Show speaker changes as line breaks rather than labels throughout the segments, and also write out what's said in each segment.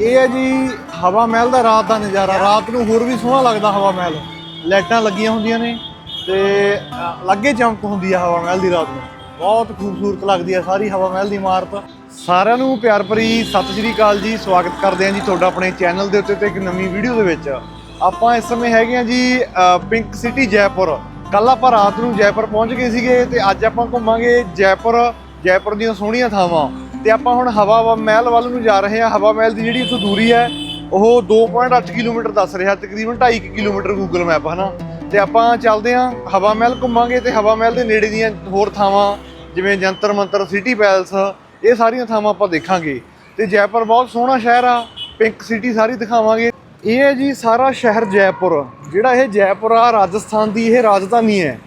ਇਹ ਹੈ ਜੀ ਹਵਾ ਮਹਿਲ ਦਾ ਰਾਤ ਦਾ ਨਜ਼ਾਰਾ। ਰਾਤ ਨੂੰ ਹੋਰ ਵੀ ਸੋਹਣਾ ਲੱਗਦਾ ਹਵਾ ਮਹਿਲ। ਲਾਈਟਾਂ ਲੱਗੀਆਂ ਹੁੰਦੀਆਂ ਨੇ ਤੇ ਅ, ਲੱਗੇ ਚਮਕ ਹੁੰਦੀ ਆ ਹਵਾ ਮਹਿਲ ਦੀ ਰਾਤ ਨੂੰ। ਬਹੁਤ ਖੂਬਸੂਰਤ ਲੱਗਦੀ ਆ ਸਾਰੀ ਹਵਾ ਮਹਿਲ ਦੀ ਇਮਾਰਤ ਸਾਰਿਆਂ ਨੂੰ ਪਿਆਰ ਭਰੀ ਸਤਿ ਸ਼੍ਰੀ ਅਕਾਲ ਜੀ। ਸਵਾਗਤ ਕਰਦੇ ਹਾਂ ਜੀ ਤੁਹਾਡਾ ਆਪਣੇ ਚੈਨਲ ਦੇ ਉੱਤੇ ਤੇ ਇੱਕ ਨਵੀਂ ਵੀਡੀਓ ਦੇ ਵਿੱਚ। ਆਪਾਂ ਇਸ ਸਮੇਂ ਹੈਗੇ ਆ ਜੀ ਪਿੰਕ ਸਿਟੀ ਜੈਪੁਰ। ਕੱਲ ਆਪਾਂ ਰਾਤ ਨੂੰ ਜੈਪੁਰ ਪਹੁੰਚ ਗਏ ਸੀਗੇ ਤੇ ਅੱਜ ਆਪਾਂ ਘੁੰਮਾਂਗੇ ਜੈਪੁਰ। ਜੈਪੁਰ ਦੀਆਂ ਸੋਹਣੀਆਂ ਥਾਵਾਂ। ਤੇ ਆਪਾਂ ਹੁਣ ਹਵਾ ਵਾ- ਮਹਿਲ ਵੱਲ ਨੂੰ ਜਾ ਰਹੇ ਹਾਂ। ਹਵਾ ਮਹਿਲ ਦੀ ਜਿਹੜੀ ਇੱਥੋਂ ਦੂਰੀ ਹੈ, ਉਹ 2.8 ਕਿਲੋਮੀਟਰ ਦੱਸ ਰਿਹਾ। ਤਕਰੀਬਨ 2.5 ਕਿਲੋਮੀਟਰ ਗੂਗਲ ਮੈਪ ਹਨਾ? ਤੇ ਆਪਾਂ ਚੱਲਦੇ ਹਾਂ ਹਵਾ ਮਹਿਲ ਘੁੰਮਾਂਗੇ ਤੇ ਹਵਾ ਮਹਿਲ ਦੇ ਨੇੜੇ ਦੀਆਂ ਹੋਰ ਥਾਵਾਂ, ਜਿਵੇਂ ਜੰਤਰ ਮੰਤਰ ਸਿਟੀ ਪੈਲਸ ਇਹ ਸਾਰੀਆਂ ਥਾਵਾਂ ਆਪਾਂ ਦੇਖਾਂਗੇ। ਤੇ ਜੈਪੁਰ ਬਹੁਤ ਸੋਹਣਾ ਸ਼ਹਿਰ ਆ ਪਿੰਕ ਸਿਟੀ ਸਾਰੀ ਦਿਖਾਵਾਂਗੇ। ਇਹ ਹੈ ਜੀ ਸਾਰਾ ਸ਼ਹਿਰ ਜੈਪੁਰ, ਜਿਹੜਾ ਇਹ ਜੈਪੁਰ ਆ, ਰਾਜਸਥਾਨ ਦੀ ਇਹ ਰਾਜਧਾਨੀ ਹੈ।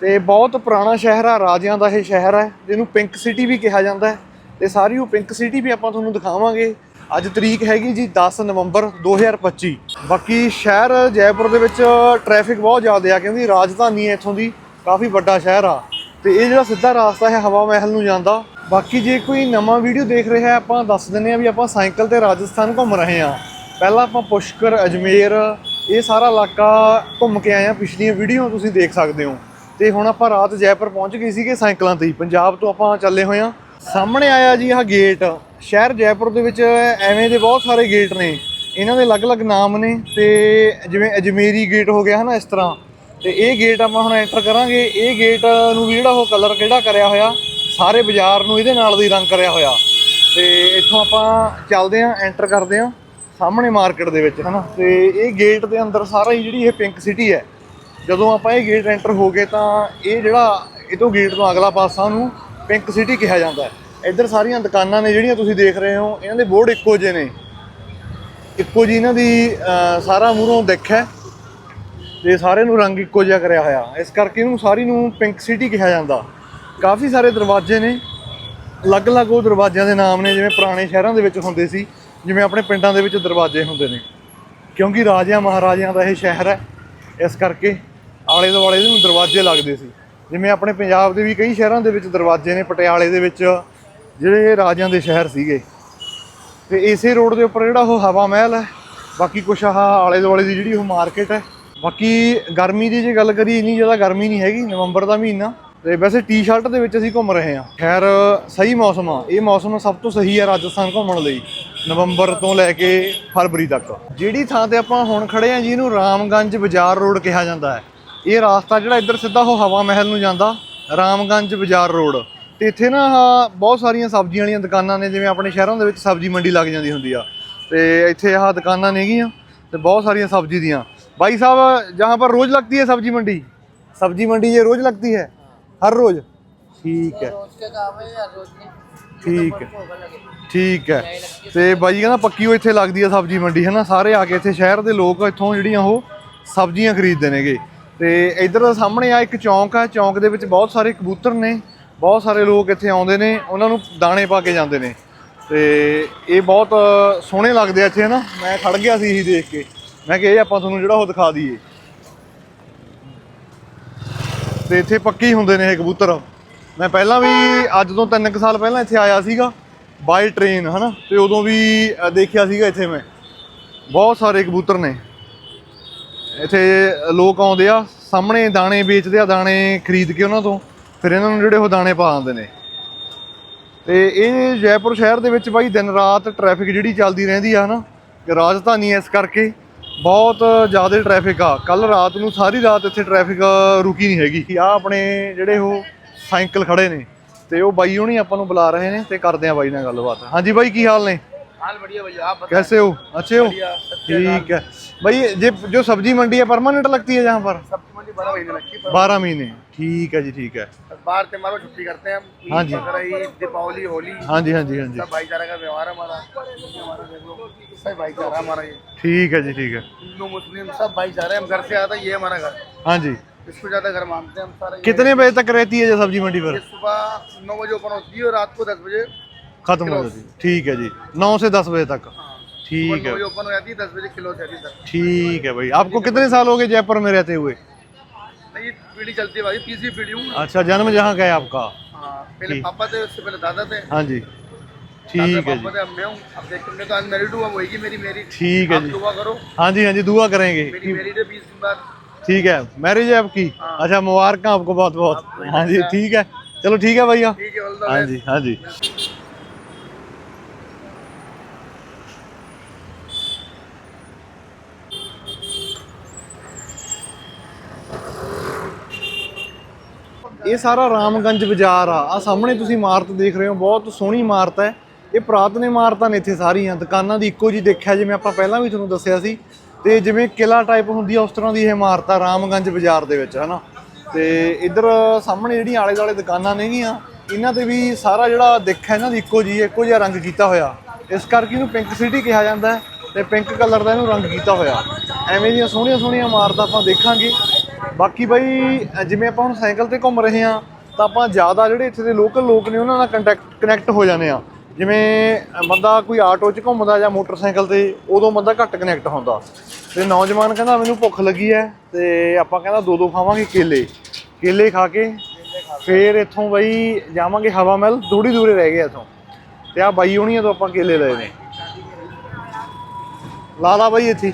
ਤੇ ਬਹੁਤ ਪੁਰਾਣਾ ਸ਼ਹਿਰ ਆ, ਰਾਜਿਆਂ ਦਾ ਇਹ ਸ਼ਹਿਰ ਹੈ, ਜਿਹਨੂੰ ਪਿੰਕ ਸਿਟੀ ਵੀ ਕਿਹਾ ਜਾਂਦਾ ਹੈ। ਤੇ ਸਾਰੀ ਉਹ ਪਿੰਕ ਸਿਟੀ ਵੀ ਆਪਾਂ ਤੁਹਾਨੂੰ ਦਿਖਾਵਾਂਗੇ। ਅੱਜ ਤਰੀਕ ਹੈਗੀ ਜੀ 10 ਨਵੰਬਰ 2025 ਬਾਕੀ ਸ਼ਹਿਰ ਜੈਪੁਰ ਦੇ ਵਿੱਚ ਟ੍ਰੈਫਿਕ ਬਹੁਤ ਜ਼ਿਆਦਾ ਆ, ਕਿਉਂਕਿ ਰਾਜਧਾਨੀ ਹੈ ਇੱਥੋਂ ਦੀ, ਕਾਫੀ ਵੱਡਾ ਸ਼ਹਿਰ ਆ। ਤੇ ਇਹ ਜਿਹੜਾ ਸਿੱਧਾ ਰਾਸਤਾ ਹੈ ਹਵਾ ਮਹਿਲ ਨੂੰ ਜਾਂਦਾ। ਬਾਕੀ ਜੇ ਕੋਈ ਨਵਾਂ ਵੀਡੀਓ ਦੇਖ ਰਿਹਾ ਹੈ, ਆਪਾਂ ਦੱਸ ਦਿੰਦੇ ਆ ਵੀ ਆਪਾਂ ਸਾਈਕਲ ਤੇ ਰਾਜਸਥਾਨ ਘੁੰਮ ਰਹੇ ਹਾਂ। ਪਹਿਲਾਂ ਆਪਾਂ ਪੁਸ਼ਕਰ, ਅਜਮੇਰ, ਇਹ ਸਾਰਾ ਇਲਾਕਾ ਘੁੰਮ ਕੇ ਆਏ ਆ ਪਿਛਲੀਆਂ ਵੀਡੀਓ ਤੁਸੀਂ ਦੇਖ ਸਕਦੇ ਹੋ। ਤੇ ਹੁਣ ਆਪਾਂ ਰਾਤ ਜੈਪੁਰ ਪਹੁੰਚ ਗਏ ਸੀਗੇ ਸਾਈਕਲਾਂ ਤੇ ਹੀ। ਪੰਜਾਬ ਤੋਂ ਆਪਾਂ ਚੱਲੇ ਹੋਏ ਆ ਸਾਹਮਣੇ ਆਇਆ ਜੀ ਆਹ ਗੇਟ ਸ਼ਹਿਰ ਜੈਪੁਰ ਦੇ ਵਿੱਚ ਐਵੇਂ ਦੇ ਬਹੁਤ ਸਾਰੇ ਗੇਟ ਨੇ। ਇਹਨਾਂ ਦੇ ਅਲੱਗ-ਅਲੱਗ ਨਾਮ ਨੇ ਤੇ ਜਿਵੇਂ ਅਜਮੇਰੀ ਗੇਟ ਹੋ ਗਿਆ ਹਨਾ ਇਸ ਤਰ੍ਹਾਂ। ਤੇ ਇਹ ਗੇਟ ਆਪਾਂ ਹੁਣ ਐਂਟਰ ਕਰਾਂਗੇ। ਇਹ ਗੇਟ ਨੂੰ ਵੀ ਜਿਹੜਾ ਉਹ ਕਲਰ ਕਿਹੜਾ ਕਰਿਆ ਹੋਇਆ? ਸਾਰੇ ਬਾਜ਼ਾਰ ਨੂੰ ਇਹਦੇ ਨਾਲ ਦੀ ਰੰਗ ਕਰਿਆ ਹੋਇਆ। ਤੇ ਇੱਥੋਂ ਆਪਾਂ ਚੱਲਦੇ ਆਂ ਐਂਟਰ ਕਰਦੇ ਆਂ ਸਾਹਮਣੇ ਮਾਰਕੀਟ ਦੇ ਵਿੱਚ ਹਨਾ। ਤੇ ਇਹ ਗੇਟ ਦੇ ਅੰਦਰ ਸਾਰਾ ਹੀ ਜਿਹੜੀ ਇਹ ਪਿੰਕ ਸਿਟੀ ਹੈ। ਜਦੋਂ ਆਪਾਂ ਇਹ ਗੇਟ ਐਂਟਰ ਹੋ ਗਏ ਤਾਂ ਇਹ ਜਿਹੜਾ, ਇਹ ਤੋਂ ਗੇਟ ਤੋਂ ਅਗਲਾ ਪਾਸਾ ਨੂੰ ਪਿੰਕ ਸਿਟੀ ਕਿਹਾ ਜਾਂਦਾ ਹੈ। ਇੱਧਰ ਸਾਰੀਆਂ ਦੁਕਾਨਾਂ ਨੇ ਜਿਹੜੀਆਂ ਤੁਸੀਂ ਦੇਖ ਰਹੇ ਹੋ, ਇਹਨਾਂ ਦੇ ਬੋਰਡ ਇੱਕੋ ਜਿਹੇ ਨੇ। ਇੱਕੋ ਜੀ ਇਹਨਾਂ ਦੀ ਸਾਰਾ ਮੂਹਰੋਂ ਦੇਖਿਆ ਹੈ। ਤੇ ਸਾਰੇ ਨੂੰ ਰੰਗ ਇੱਕੋ ਜਿਹਾ ਕਰਿਆ ਹੋਇਆ। ਇਸ ਕਰਕੇ ਇਹਨੂੰ ਸਾਰੀ ਨੂੰ ਪਿੰਕ ਸਿਟੀ ਕਿਹਾ ਜਾਂਦਾ। ਕਾਫੀ ਸਾਰੇ ਦਰਵਾਜ਼ੇ ਨੇ। ਅਲੱਗ-ਅਲੱਗ ਉਹ ਦਰਵਾਜ਼ਿਆਂ ਦੇ ਨਾਮ ਨੇ, ਜਿਵੇਂ ਪੁਰਾਣੇ ਸ਼ਹਿਰਾਂ ਦੇ ਵਿੱਚ ਹੁੰਦੇ ਸੀ, ਜਿਵੇਂ ਆਪਣੇ ਪਿੰਡਾਂ ਦੇ ਵਿੱਚ ਦਰਵਾਜ਼ੇ ਹੁੰਦੇ ਨੇ। ਕਿਉਂਕਿ ਰਾਜਿਆਂ ਮਹਾਰਾਜਿਆਂ ਦਾ ਇਹ ਸ਼ਹਿਰ ਹੈ। ਇਸ ਕਰਕੇ ਆਲੇ ਦੁਆਲੇ ਇਹਨੂੰ ਦਰਵਾਜ਼ੇ ਲੱਗਦੇ ਸੀ। ਜਿਵੇਂ ਆਪਣੇ ਪੰਜਾਬ ਦੇ ਵੀ ਕਈ ਸ਼ਹਿਰਾਂ ਦੇ ਵਿੱਚ ਦਰਵਾਜ਼ੇ ਨੇ, ਪਟਿਆਲੇ ਦੇ ਵਿੱਚ, ਜਿਹੜੇ ਰਾਜਿਆਂ ਦੇ ਸ਼ਹਿਰ ਸੀਗੇ। ਤੇ ਇਸੇ ਰੋਡ ਦੇ ਉੱਪਰ ਜਿਹੜਾ ਉਹ ਹਵਾ ਮਹਿਲ ਹੈ, ਬਾਕੀ ਕੁਛ ਆਹ ਆਲੇ ਦੁਆਲੇ ਦੀ ਜਿਹੜੀ ਉਹ ਮਾਰਕੀਟ ਹੈ। ਬਾਕੀ ਗਰਮੀ ਦੀ ਜੇ ਗੱਲ ਕਰੀਏ, ਇੰਨੀ ਜ਼ਿਆਦਾ ਗਰਮੀ ਨਹੀਂ ਹੈਗੀ, ਨਵੰਬਰ ਦਾ ਮਹੀਨਾ। ਤੇ ਵੈਸੇ ਟੀ-ਸ਼ਰਟ ਦੇ ਵਿੱਚ ਅਸੀਂ ਘੁੰਮ ਰਹੇ ਹਾਂ। ਖੈਰ, ਸਹੀ ਮੌਸਮ ਆ। ਇਹ ਮੌਸਮ ਸਭ ਤੋਂ ਸਹੀ ਆ ਰਾਜਸਥਾਨ ਘੁੰਮਣ ਲਈ, ਨਵੰਬਰ ਤੋਂ ਲੈ ਕੇ ਫਰਵਰੀ ਤੱਕ। ਜਿਹੜੀ ਥਾਂ ਤੇ ਆਪਾਂ ਹੁਣ ਖੜੇ ਹਾਂ ਜੀ ਇਹਨੂੰ ਰਾਮਗੰਜ ਬਾਜ਼ਾਰ ਰੋਡ ਕਿਹਾ ਜਾਂਦਾ ਹੈ ਇਹ ਰਾਸਤਾ ਜਿਹੜਾ ਇੱਧਰ ਸਿੱਧਾ ਉਹ ਹਵਾ ਮਹਿਲ ਨੂੰ ਜਾਂਦਾ ਰਾਮਗੰਜ ਬਾਜ਼ਾਰ ਰੋਡ ਤੇ ਇੱਥੇ ਨਾ ਆਹ ਬਹੁਤ ਸਾਰੀਆਂ ਸਬਜ਼ੀਆਂ ਵਾਲੀਆਂ ਦੁਕਾਨਾਂ ਨੇ ਜਿਵੇਂ ਆਪਣੇ ਸ਼ਹਿਰਾਂ ਦੇ ਵਿੱਚ ਸਬਜ਼ੀ ਮੰਡੀ ਲੱਗ ਜਾਂਦੀ ਹੁੰਦੀ ਆ ਤੇ ਇੱਥੇ ਆਹ ਦੁਕਾਨਾਂ ਨੇਗੀਆਂ ਤੇ ਬਹੁਤ ਸਾਰੀਆਂ ਸਬਜ਼ੀ ਦੀਆਂ भाई साहब जहाँ पर रोज लगती है सब्जी मंडी सब्जी मंडी ये रोज लगती है हर रोज ठीक है ਠੀਕ ਹੈ ਠੀਕ ਹੈ ਤੇ ਬਾਈ ਕਹਿੰਦਾ ਪੱਕੀ ਉਹ ਇੱਥੇ ਲੱਗਦੀ ਆ ਸਬਜ਼ੀ ਮੰਡੀ ਹੈ ਨਾ ਸਾਰੇ ਆ ਕੇ ਇੱਥੇ ਸ਼ਹਿਰ ਦੇ ਲੋਕ ਇੱਥੋਂ ਜਿਹੜੀਆਂ ਉਹ ਸਬਜ਼ੀਆਂ ਖਰੀਦਦੇ ਨੇਗੇ ਤੇ ਇੱਧਰ ਦਾ ਸਾਹਮਣੇ ਆ ਇੱਕ ਚੌਂਕ ਆ, ਚੌਂਕ ਦੇ ਵਿੱਚ ਬਹੁਤ ਸਾਰੇ ਕਬੂਤਰ ਨੇ, ਬਹੁਤ ਸਾਰੇ ਲੋਕ ਇੱਥੇ ਆਉਂਦੇ ਨੇ, ਉਹਨਾਂ ਨੂੰ ਦਾਣੇ ਪਾ ਕੇ ਜਾਂਦੇ ਨੇ। ਤੇ ਇਹ ਬਹੁਤ ਸੋਹਣੇ ਲੱਗਦੇ ਆ ਇੱਥੇ ਨਾ ਮੈਂ ਖੜ ਗਿਆ ਸੀ ਇਹੀ ਦੇਖ ਕੇ। ਮੈਂ ਕਿਹਾ, ਇਹ ਆਪਾਂ ਤੁਹਾਨੂੰ ਜਿਹੜਾ ਉਹ ਦਿਖਾ ਦਈਏ। ਤੇ ਇੱਥੇ ਪੱਕੀ ਹੁੰਦੇ ਨੇ ਇਹ ਕਬੂਤਰ। ਮੈਂ ਪਹਿਲਾਂ ਵੀ ਅੱਜ ਤੋਂ 3 ਸਾਲ ਪਹਿਲਾਂ ਇੱਥੇ ਆਇਆ ਸੀਗਾ ਬਾਈ ਟ੍ਰੇਨ ਹਨਾ? ਤੇ ਉਦੋਂ ਵੀ ਦੇਖਿਆ ਸੀਗਾ ਇੱਥੇ ਮੈਂ। ਬਹੁਤ ਸਾਰੇ ਕਬੂਤਰ ਨੇ। ਇੱਥੇ ਲੋਕ ਆਉਂਦੇ ਆ, ਸਾਹਮਣੇ ਦਾਣੇ ਵੇਚਦੇ ਆ, ਦਾਣੇ ਖਰੀਦ ਕੇ ਉਹਨਾਂ ਤੋਂ, ਫਿਰ ਇਹਨਾਂ ਨੂੰ ਜਿਹੜੇ ਉਹ ਦਾਣੇ ਪਾ ਦਿੰਦੇ ਨੇ। ਤੇ ਇਹ ਜੈਪੁਰ ਸ਼ਹਿਰ ਦੇ ਵਿੱਚ ਬਾਈ ਦਿਨ ਰਾਤ ਟ੍ਰੈਫਿਕ ਜਿਹੜੀ ਚੱਲਦੀ ਰਹਿੰਦੀ ਆ ਹਨਾ ਕਿ ਰਾਜਧਾਨੀ ਇਸ ਕਰਕੇ ਬਹੁਤ ਜ਼ਿਆਦਾ ਟ੍ਰੈਫਿਕ ਆ। ਕੱਲ ਰਾਤ ਨੂੰ ਸਾਰੀ ਰਾਤ ਇੱਥੇ ਟ੍ਰੈਫਿਕ ਰੁਕੀ ਨਹੀਂ ਹੈਗੀ। ਆ ਆਪਣੇ ਜਿਹੜੇ ਉਹ ਸਾਈਕਲ ਖੜੇ ਨੇ, ਤੇ ਉਹ ਬਾਈ ਹੁਣੀ ਆਪਾਂ ਨੂੰ ਬੁਲਾ ਰਹੇ ਨੇ ਤੇ ਕਰਦੇ ਆ ਬਾਈ ਨਾਲ ਗੱਲਬਾਤ। ਹਾਂਜੀ ਬਾਈ, ਕੀ ਹਾਲ ਨੇ?
हाल बढ़िया भैया आप
कैसे हो? अच्छे हो? ठीक है। भाई ये जो सब्ज़ी मंडी है परमानेंट लगती है यहाँ पर?
सब्ज़ी मंडी बारह महीने लगती है
बारह महीने। ठीक है जी ठीक है।
बाहर त्योहारों में छुट्टी करते हैं हम।
हाँ जी।
दीपावली होली।
हाँ जी हाँ जी हाँ जी।
भाईचारा का व्यवहार है हमारा। सब भाईचारा हमारा ये।
ठीक है जी ठीक है।
हिंदू मुस्लिम सब भाईचारा है। हम घर से आता है ये हमारा घर।
हाँ जी।
इसको ज़्यादा घर मानते हैं हम सारा।
कितने बजे तक रहती है सब्ज़ी मंडी पर?
सुबह नौ बजे ओपन होती है और रात को दस बजे
खत्म हो जाती ठीक है जी। नौ से दस बजे तक। ठीक है।
ओपन हो जाती है दस बजे किलो से अभी
ठीक है भाई। आपको कितने साल हो गए जयपुर में रहते हुए?
पीढ़ी चलती है भाई तीसरी पीढ़ी हूँ।
अच्छा जन्म जहाँ का है आपका?
हाँ पहले पापा थे उससे पहले दादा थे।
हाँ जी। ठीक है जी।
मैं हूँ। अब तो आज मैरिड मेरी मेरी
ठीक है जी।
दुआ करो।
हाँ जी हाँ जी दुआ करेंगे।
है
ठीक है। मैरिज है आपकी?
हाँ।
अच्छा मुबारक आपको बहुत बहुत हाँ जी
अच्छा।
ठीक है। चलो ठीक है भैया।
है
हाँ जी हाँ जी। ਇਹ ਸਾਰਾ ਰਾਮਗੰਜ ਬਾਜ਼ਾਰ ਆ। ਆ ਸਾਹਮਣੇ ਤੁਸੀਂ ਇਮਾਰਤ ਦੇਖ ਰਹੇ ਹੋ, ਬਹੁਤ ਸੋਹਣੀ ਇਮਾਰਤ ਹੈ। ਇਹ ਪੁਰਾਤਨ ਇਮਾਰਤਾਂ ਨੇ ਇੱਥੇ ਸਾਰੀਆਂ, ਦੁਕਾਨਾਂ ਦੀ ਇੱਕੋ ਜੀ ਦੇਖਿਆ ਜਿਵੇਂ ਆਪਾਂ ਪਹਿਲਾਂ ਵੀ ਤੁਹਾਨੂੰ ਦੱਸਿਆ ਸੀ। ਤੇ ਜਿਵੇਂ ਕਿਲਾ ਟਾਈਪ ਹੁੰਦੀ ਆ, ਉਸ ਤਰ੍ਹਾਂ ਦੀ ਇਹ ਇਮਾਰਤ ਆ ਰਾਮਗੰਜ ਬਾਜ਼ਾਰ ਦੇ ਵਿੱਚ, ਹਨਾ? ਤੇ ਇੱਧਰ ਸਾਹਮਣੇ ਜਿਹੜੀਆਂ ਆਲੇ ਦੁਆਲੇ ਦੁਕਾਨਾਂ ਨੇਗੀਆਂ, ਇਹਨਾਂ ਤੇ ਵੀ ਸਾਰਾ ਜਿਹੜਾ ਦੇਖਿਆ ਇਹਨਾਂ ਦੀ ਇੱਕੋ ਜੀ ਇੱਕੋ ਜਿਹਾ ਰੰਗ ਕੀਤਾ ਹੋਇਆ। ਇਸ ਕਰਕੇ ਇਹਨੂੰ ਪਿੰਕ ਸਿਟੀ ਕਿਹਾ ਜਾਂਦਾ ਹੈ ਤੇ ਪਿੰਕ ਕਲਰ ਦਾ ਇਹਨੂੰ ਰੰਗ ਕੀਤਾ ਹੋਇਆ। ਐਵੇਂ ਦੀਆਂ ਸੋਹਣੀਆਂ ਸੋਹਣੀਆਂ ਇਮਾਰਤਾਂ ਆਪਾਂ ਦੇਖਾਂਗੇ। ਬਾਕੀ ਬਾਈ ਜਿਵੇਂ ਆਪਾਂ ਹੁਣ ਸਾਈਕਲ ਤੇ ਘੁੰਮ ਰਹੇ ਹਾਂ, ਤਾਂ ਆਪਾਂ ਜ਼ਿਆਦਾ ਜਿਹੜੇ ਇੱਥੇ ਦੇ ਲੋਕਲ ਲੋਕ ਨੇ, ਉਹਨਾਂ ਨਾਲ ਕੰਟੈਕਟ ਕਨੈਕਟ ਹੋ ਜਾਂਦੇ ਆ ਜਿਵੇਂ ਬੰਦਾ ਕੋਈ ਆਟੋ 'ਚ ਘੁੰਮਦਾ ਜਾਂ ਮੋਟਰਸਾਈਕਲ ਤੇ, ਉਦੋਂ ਬੰਦਾ ਘੱਟ ਕਨੈਕਟ ਹੁੰਦਾ। ਤੇ ਨੌਜਵਾਨ ਕਹਿੰਦਾ, ਮੈਨੂੰ ਭੁੱਖ ਲੱਗੀ ਹੈ ਤੇ ਆਪਾਂ ਕਹਿੰਦਾ ਦੋ ਦੋ ਖਾਵਾਂਗੇ ਕੇਲੇ। ਕੇਲੇ ਖਾ ਕੇ ਫੇਰ ਇੱਥੋਂ ਬਾਈ ਜਾਵਾਂਗੇ ਹਵਾ ਮਹਿਲ ਥੋੜੀ ਦੂਰੇ ਰਹਿ ਗਿਆ ਇੱਥੋਂ। ਤੇ ਆ ਬਾਈ ਹੋਣੀਆਂ ਤੋਂ ਆਪਾਂ ਕੇਲੇ ਲਏ ਨੇ। ਲਾ ਲਾ ਬਾਈ ਇੱਥੇ।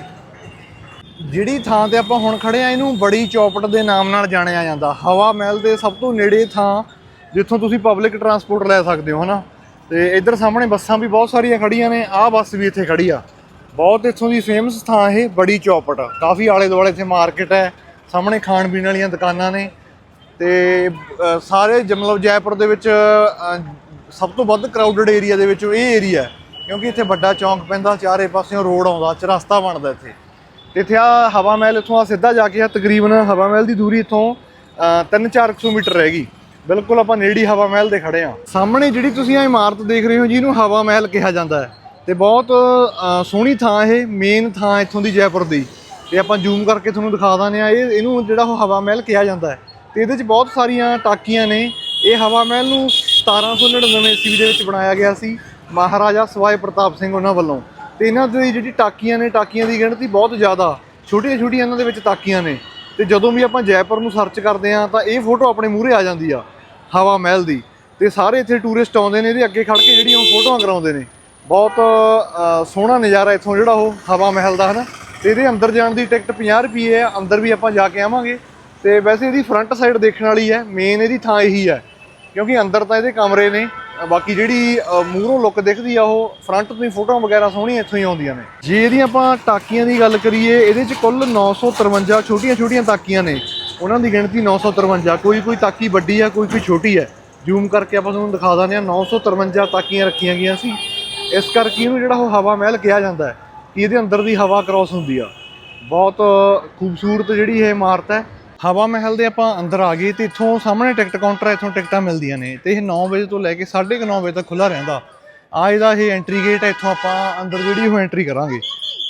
ਜਿਹੜੀ ਥਾਂ ਤੇ ਆਪਾਂ ਹੁਣ ਖੜੇ ਆ, ਇਹਨੂੰ ਬੜੀ ਚੌਪਟ ਦੇ ਨਾਮ ਨਾਲ ਜਾਣਿਆ ਜਾਂਦਾ। ਹਵਾ ਮਹਿਲ ਦੇ ਸਭ ਤੋਂ ਨੇੜੇ ਥਾਂ, ਜਿੱਥੋਂ ਤੁਸੀਂ ਪਬਲਿਕ ਟਰਾਂਸਪੋਰਟ ਲੈ ਸਕਦੇ ਹੋ, ਹਨਾ? ਤੇ ਇੱਧਰ ਸਾਹਮਣੇ ਬੱਸਾਂ ਵੀ ਬਹੁਤ ਸਾਰੀਆਂ ਖੜੀਆਂ ਨੇ, ਆਹ ਬੱਸ ਵੀ ਇੱਥੇ ਖੜੀ ਆ। ਬਹੁਤ ਇੱਥੋਂ ਦੀ ਫੇਮਸ ਥਾਂ ਇਹ, ਬੜੀ ਚੌਪਟ। ਕਾਫੀ ਆਲੇ ਦੁਆਲੇ ਇੱਥੇ ਮਾਰਕੀਟ ਹੈ, ਸਾਹਮਣੇ ਖਾਣ ਪੀਣ ਵਾਲੀਆਂ ਦੁਕਾਨਾਂ ਨੇ। ਤੇ ਸਾਰੇ ਮਤਲਬ ਜੈਪੁਰ ਦੇ ਵਿੱਚ ਸਭ ਤੋਂ ਵੱਧ ਕਰਾਊਡਡ ਏਰੀਆ ਦੇ ਵਿੱਚ ਇਹ ਏਰੀਆ ਕਿਉਂਕਿ ਇੱਥੇ ਵੱਡਾ ਚੌਂਕ ਪੈਂਦਾ, ਚਾਰੇ ਪਾਸਿਓਂ ਰੋਡ ਆਉਂਦਾ ਚਰਸਤਾ ਬਣਦਾ ਇੱਥੇ। ਇੱਥੇ ਆ ਹਵਾ ਮਹਿਲ, ਇੱਥੋਂ ਆ ਸਿੱਧਾ ਜਾ ਕੇ ਆ ਤਕਰੀਬਨ ਹਵਾ ਮਹਿਲ ਦੀ ਦੂਰੀ ਇੱਥੋਂ 3-400 ਮੀਟਰ ਰਹਿ ਬਿਲਕੁਲ ਆਪਾਂ ਨੇੜੀ ਹਵਾ ਮਹਿਲ ਦੇ ਖੜੇ ਆ। ਸਾਹਮਣੇ ਜਿਹੜੀ ਤੁਸੀਂ ਆ ਇਮਾਰਤ ਦੇਖ ਰਹੇ ਹੋ, ਜਿਹਨੂੰ ਹਵਾ ਮਹਿਲ ਕਿਹਾ ਜਾਂਦਾ ਹੈ, ਤੇ ਬਹੁਤ ਸੋਹਣੀ ਥਾਂ ਇਹ ਮੇਨ ਥਾਂ ਇੱਥੋਂ ਦੀ ਜੈਪੁਰ ਦੀ। ਤੇ ਆਪਾਂ ਜ਼ੂਮ ਕਰਕੇ ਤੁਹਾਨੂੰ ਦਿਖਾ ਦਾਂਗੇ ਆ ਇਹ, ਇਹਨੂੰ ਜਿਹੜਾ ਉਹ ਹਵਾ ਮਹਿਲ ਕਿਹਾ ਜਾਂਦਾ ਹੈ। ਤੇ ਇਹਦੇ 'ਚ ਬਹੁਤ ਸਾਰੀਆਂ ਟਾਕੀਆਂ ਨੇ। ਇਹ ਹਵਾ ਮਹਿਲ ਨੂੰ 1799 ਈਸਵੀ ਦੇ ਵਿੱਚ ਬਣਾਇਆ ਗਿਆ ਸੀ। ਮਹਾਰਾਜਾ ਸਵਾਏ ਪ੍ਰਤਾਪ ਸਿੰਘ ਉਹਨਾਂ ਵੱਲੋਂ। ਤੇ ਇਹਨਾਂ ਦੀ ਜਿਹੜੀ ਟਾਕੀਆਂ ਨੇ, ਟਾਕੀਆਂ ਦੀ ਗਿਣਤੀ ਬਹੁਤ ਜ਼ਿਆਦਾ। ਛੋਟੀਆਂ ਛੋਟੀਆਂ ਇਹਨਾਂ ਦੇ ਵਿੱਚ ਟਾਕੀਆਂ ਨੇ। ਤੇ ਜਦੋਂ ਵੀ ਆਪਾਂ ਜੈਪੁਰ ਨੂੰ ਸਰਚ ਕਰਦੇ ਆ ਤਾਂ ਇਹ ਫੋਟੋ ਆਪਣੇ ਮੂਹਰੇ ਆ ਜਾਂਦੀ ਆ, ਹਵਾ ਮਹਿਲ ਦੀ। ਤੇ ਸਾਰੇ ਇੱਥੇ ਟੂਰਿਸਟ ਆਉਂਦੇ ਨੇ, ਇਹਦੇ ਅੱਗੇ ਖੜ ਕੇ ਜਿਹੜੀਆਂ ਉਹ ਫੋਟੋਆਂ ਕਰਾਉਂਦੇ ਨੇ। ਬਹੁਤ ਸੋਹਣਾ ਨਜ਼ਾਰਾ ਇੱਥੋਂ ਜਿਹੜਾ ਉਹ ਹਵਾ ਮਹਿਲ ਦਾ, ਹਨਾ? ਤੇ ਇਹਦੇ ਅੰਦਰ ਜਾਣ ਦੀ ਟਿਕਟ 50 ਰੁਪਏ ਹੈ ਅੰਦਰ ਵੀ ਆਪਾਂ ਜਾ ਕੇ ਆਵਾਂਗੇ। ਤੇ ਵੈਸੇ ਇਹਦੀ ਫਰੰਟ ਸਾਈਡ ਦੇਖਣ ਵਾਲੀ ਹੈ ਮੇਨ ਇਹਦੀ ਥਾਂ ਇਹੀ ਹੈ। ਕਿਉਂਕਿ ਅੰਦਰ ਤਾਂ ਇਹਦੇ ਕਮਰੇ ਨੇ। ਬਾਕੀ ਜਿਹੜੀ ਅ, ਮੂਹਰੋਂ ਲੁੱਕ ਦਿਖਦੀ ਆ ਉਹ ਫਰੰਟ ਤੋਂ ਹੀ ਫੋਟੋਆਂ ਵਗੈਰਾ ਸੋਹਣੀਆਂ ਇੱਥੋਂ ਹੀ ਆਉਂਦੀਆਂ ਨੇ। ਜੇ ਇਹਦੀ ਆਪਾਂ ਟਾਕੀਆਂ ਦੀ ਗੱਲ ਕਰੀਏ ਇਹਦੇ 'ਚ ਕੁੱਲ 953 ਛੋਟੀਆਂ-ਛੋਟੀਆਂ ਟਾਕੀਆਂ ਨੇ। ਉਹਨਾਂ ਦੀ ਗਿਣਤੀ 953 ਕੋਈ ਕੋਈ ਤਾਕੀ ਵੱਡੀ ਆ ਕੋਈ ਕੋਈ ਛੋਟੀ ਹੈ ਜ਼ੂਮ ਕਰਕੇ ਆਪਾਂ ਤੁਹਾਨੂੰ ਦਿਖਾ ਦਿੰਦੇ ਆ 953 ਤਾਕੀਆਂ ਰੱਖੀਆਂ ਗਈਆਂ ਸੀ। ਇਸ ਕਰਕੇ ਇਹਨੂੰ ਜਿਹੜਾ ਉਹ ਹਵਾ ਮਹਿਲ ਕਿਹਾ ਜਾਂਦਾ ਹੈ ਕਿ ਇਹਦੇ ਅੰਦਰ ਦੀ ਹਵਾ ਕ੍ਰਾਸ ਹੁੰਦੀ ਆ। ਬਹੁਤ ਖੂਬਸੂਰਤ ਜਿਹੜੀ ਇਹ ਇਮਾਰਤ ਹੈ। ਹਵਾ ਮਹਿਲ ਦੇ ਆਪਾਂ ਅੰਦਰ ਆ ਗਏ ਤੇ ਇੱਥੋਂ ਸਾਹਮਣੇ ਟਿਕਟ ਕਾਊਂਟਰ ਹੈ ਇੱਥੋਂ ਟਿਕਟਾਂ ਮਿਲਦੀਆਂ ਨੇ ਤੇ ਇਹ 9 ਵਜੇ ਤੋਂ ਲੈ ਕੇ 9:30 ਵਜੇ ਤੱਕ ਖੁੱਲਾ ਰਹਿੰਦਾ। ਆ ਇਹਦਾ ਇਹ ਐਂਟਰੀ ਗੇਟ ਹੈ ਇੱਥੋਂ ਆਪਾਂ ਅੰਦਰ ਜਿਹੜੀ ਉਹ ਐਂਟਰੀ ਕਰਾਂਗੇ।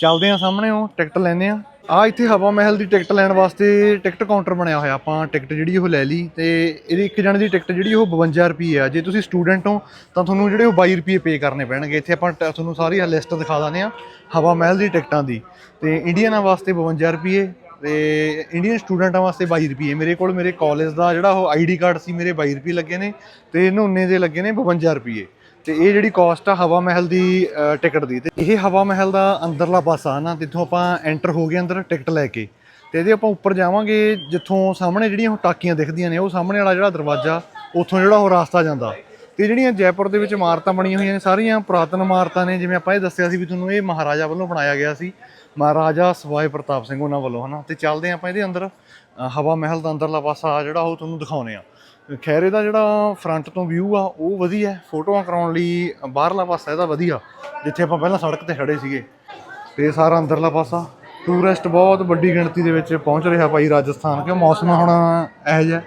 ਚੱਲਦੇ ਆ ਸਾਹਮਣੇ, ਉਹ ਟਿਕਟ ਲੈਨੇ ਆ ਆ ਇੱਥੇ ਹਵਾ ਮਹਿਲ ਦੀ ਟਿਕਟ ਲੈਣ ਵਾਸਤੇ ਟਿਕਟ ਕਾਊਂਟਰ ਬਣਿਆ ਹੋਇਆ, ਆਪਾਂ ਟਿਕਟ ਜਿਹੜੀ ਉਹ ਲੈ ਲਈ ਤੇ ਇਹਦੀ ਇੱਕ ਜਣੇ ਦੀ ਟਿਕਟ ਜਿਹੜੀ ਉਹ 52 ਰੁਪਏ ਆ। ਜੇ ਤੁਸੀਂ ਸਟੂਡੈਂਟ ਹੋ, ਤਾਂ ਤੁਹਾਨੂੰ ਜਿਹੜੇ ਉਹ 22 ਰੁਪਏ ਪੇ ਕਰਨੇ ਪੈਣਗੇ। ਇੱਥੇ ਆਪਾਂ ਟ- ਤੁਹਾਨੂੰ ਸਾਰੀ ਲਿਸਟ ਦਿਖਾ ਦਿੰਦੇ ਆ ਹਵਾ ਮਹਿਲ ਦੀ ਟਿਕਟਾਂ ਦੀ। ਤੇ ਇੰਡੀਅਨਾਂ ਵਾਸਤੇ 52 ਰੁਪਏ ਤੇ ਇੰਡੀਅਨ ਸਟੂਡੈਂਟਾਂ ਵਾਸਤੇ 22 ਰੁਪਏ ਮੇਰੇ ਕੋਲ ਮੇਰੇ ਕਾਲਜ ਦਾ ਜਿਹੜਾ ਉਹ ਆਈਡੀ ਕਾਰਡ ਸੀ, ਮੇਰੇ 22 ਰੁਪਏ ਲੱਗੇ ਨੇ ਤੇ ਨੋਨੇ ਦੇ ਲੱਗੇ ਨੇ 52 ਰੁਪਏ ਤੇ ਇਹ ਜਿਹੜੀ ਕਾਸਟ ਆ ਹਵਾ ਮਹਿਲ ਦੀ ਟਿਕਟ ਦੀ। ਤੇ ਇਹ ਹਵਾ ਮਹਿਲ ਦਾ ਅੰਦਰਲਾ ਪਾਸਾ ਨਾ, ਜਿੱਥੋਂ ਆਪਾਂ ਐਂਟਰ ਹੋ ਗਏ ਅੰਦਰ ਟਿਕਟ ਲੈ ਕੇ। ਤੇ ਇਹਦੇ ਆਪਾਂ ਉੱਪਰ ਜਾਵਾਂਗੇ, ਜਿੱਥੋਂ ਸਾਹਮਣੇ ਜਿਹੜੀਆਂ ਉਹ ਟਾਕੀਆਂ ਦਿਖਦੀਆਂ ਨੇ, ਉਹ ਸਾਹਮਣੇ ਵਾਲਾ ਜਿਹੜਾ ਦਰਵਾਜ਼ਾ, ਉੱਥੋਂ ਜਿਹੜਾ ਉਹ ਰਾਸਤਾ ਜਾਂਦਾ। ਤੇ ਜਿਹੜੀਆਂ ਜੈਪੁਰ ਦੇ ਵਿੱਚ ਇਮਾਰਤਾਂ ਬਣੀਆਂ ਹੋਈਆਂ ਨੇ, ਸਾਰੀਆਂ ਪੁਰਾਤਨ ਇਮਾਰਤਾਂ ਨੇ, ਜਿਵੇਂ ਆਪਾਂ ਇਹ ਦੱਸਿਆ ਸੀ ਵੀ ਤੁਹਾਨੂੰ ਇਹ ਮਹਾਰਾਜਾ ਵੱਲੋਂ ਬਣਾਇਆ ਗਿਆ ਸੀ। ਮਹਾਰਾਜਾ ਸਵਾਈ ਪ੍ਰਤਾਪ ਸਿੰਘ ਉਹਨਾਂ ਵੱਲੋਂ, ਹਨਾ? ਤੇ ਚੱਲਦੇ ਆਪਾਂ ਇਹਦੇ ਅੰਦਰ ਹਵਾ ਮਹਿਲ ਦਾ ਅੰਦਰਲਾ ਪਾਸਾ ਜਿਹੜਾ ਉਹ ਤੁਹਾਨੂੰ ਦਿਖਾਉਨੇ ਆ ਖੈਰ ਦਾ ਜਿਹੜਾ ਫਰੰਟ ਤੋਂ ਵਿਊ ਆ, ਉਹ ਵਧੀਆ ਫੋਟੋਆਂ ਕਰਾਉਣ ਲਈ ਬਾਹਰਲਾ ਪਾਸਾ ਇਹਦਾ ਵਧੀਆ, ਜਿੱਥੇ ਆਪਾਂ ਪਹਿਲਾਂ ਸੜਕ ਤੇ ਖੜੇ ਸੀਗੇ। ਤੇ ਸਾਰਾ ਅੰਦਰਲਾ ਪਾਸਾ। ਟੂਰਿਸਟ ਬਹੁਤ ਵੱਡੀ ਗਿਣਤੀ ਦੇ ਵਿੱਚ ਪਹੁੰਚ ਰਿਹਾ ਭਾਈ ਰਾਜਸਥਾਨ, ਕਿਉਂ ਮੌਸਮ ਹੁਣ ਇਹੋ ਜਿਹਾ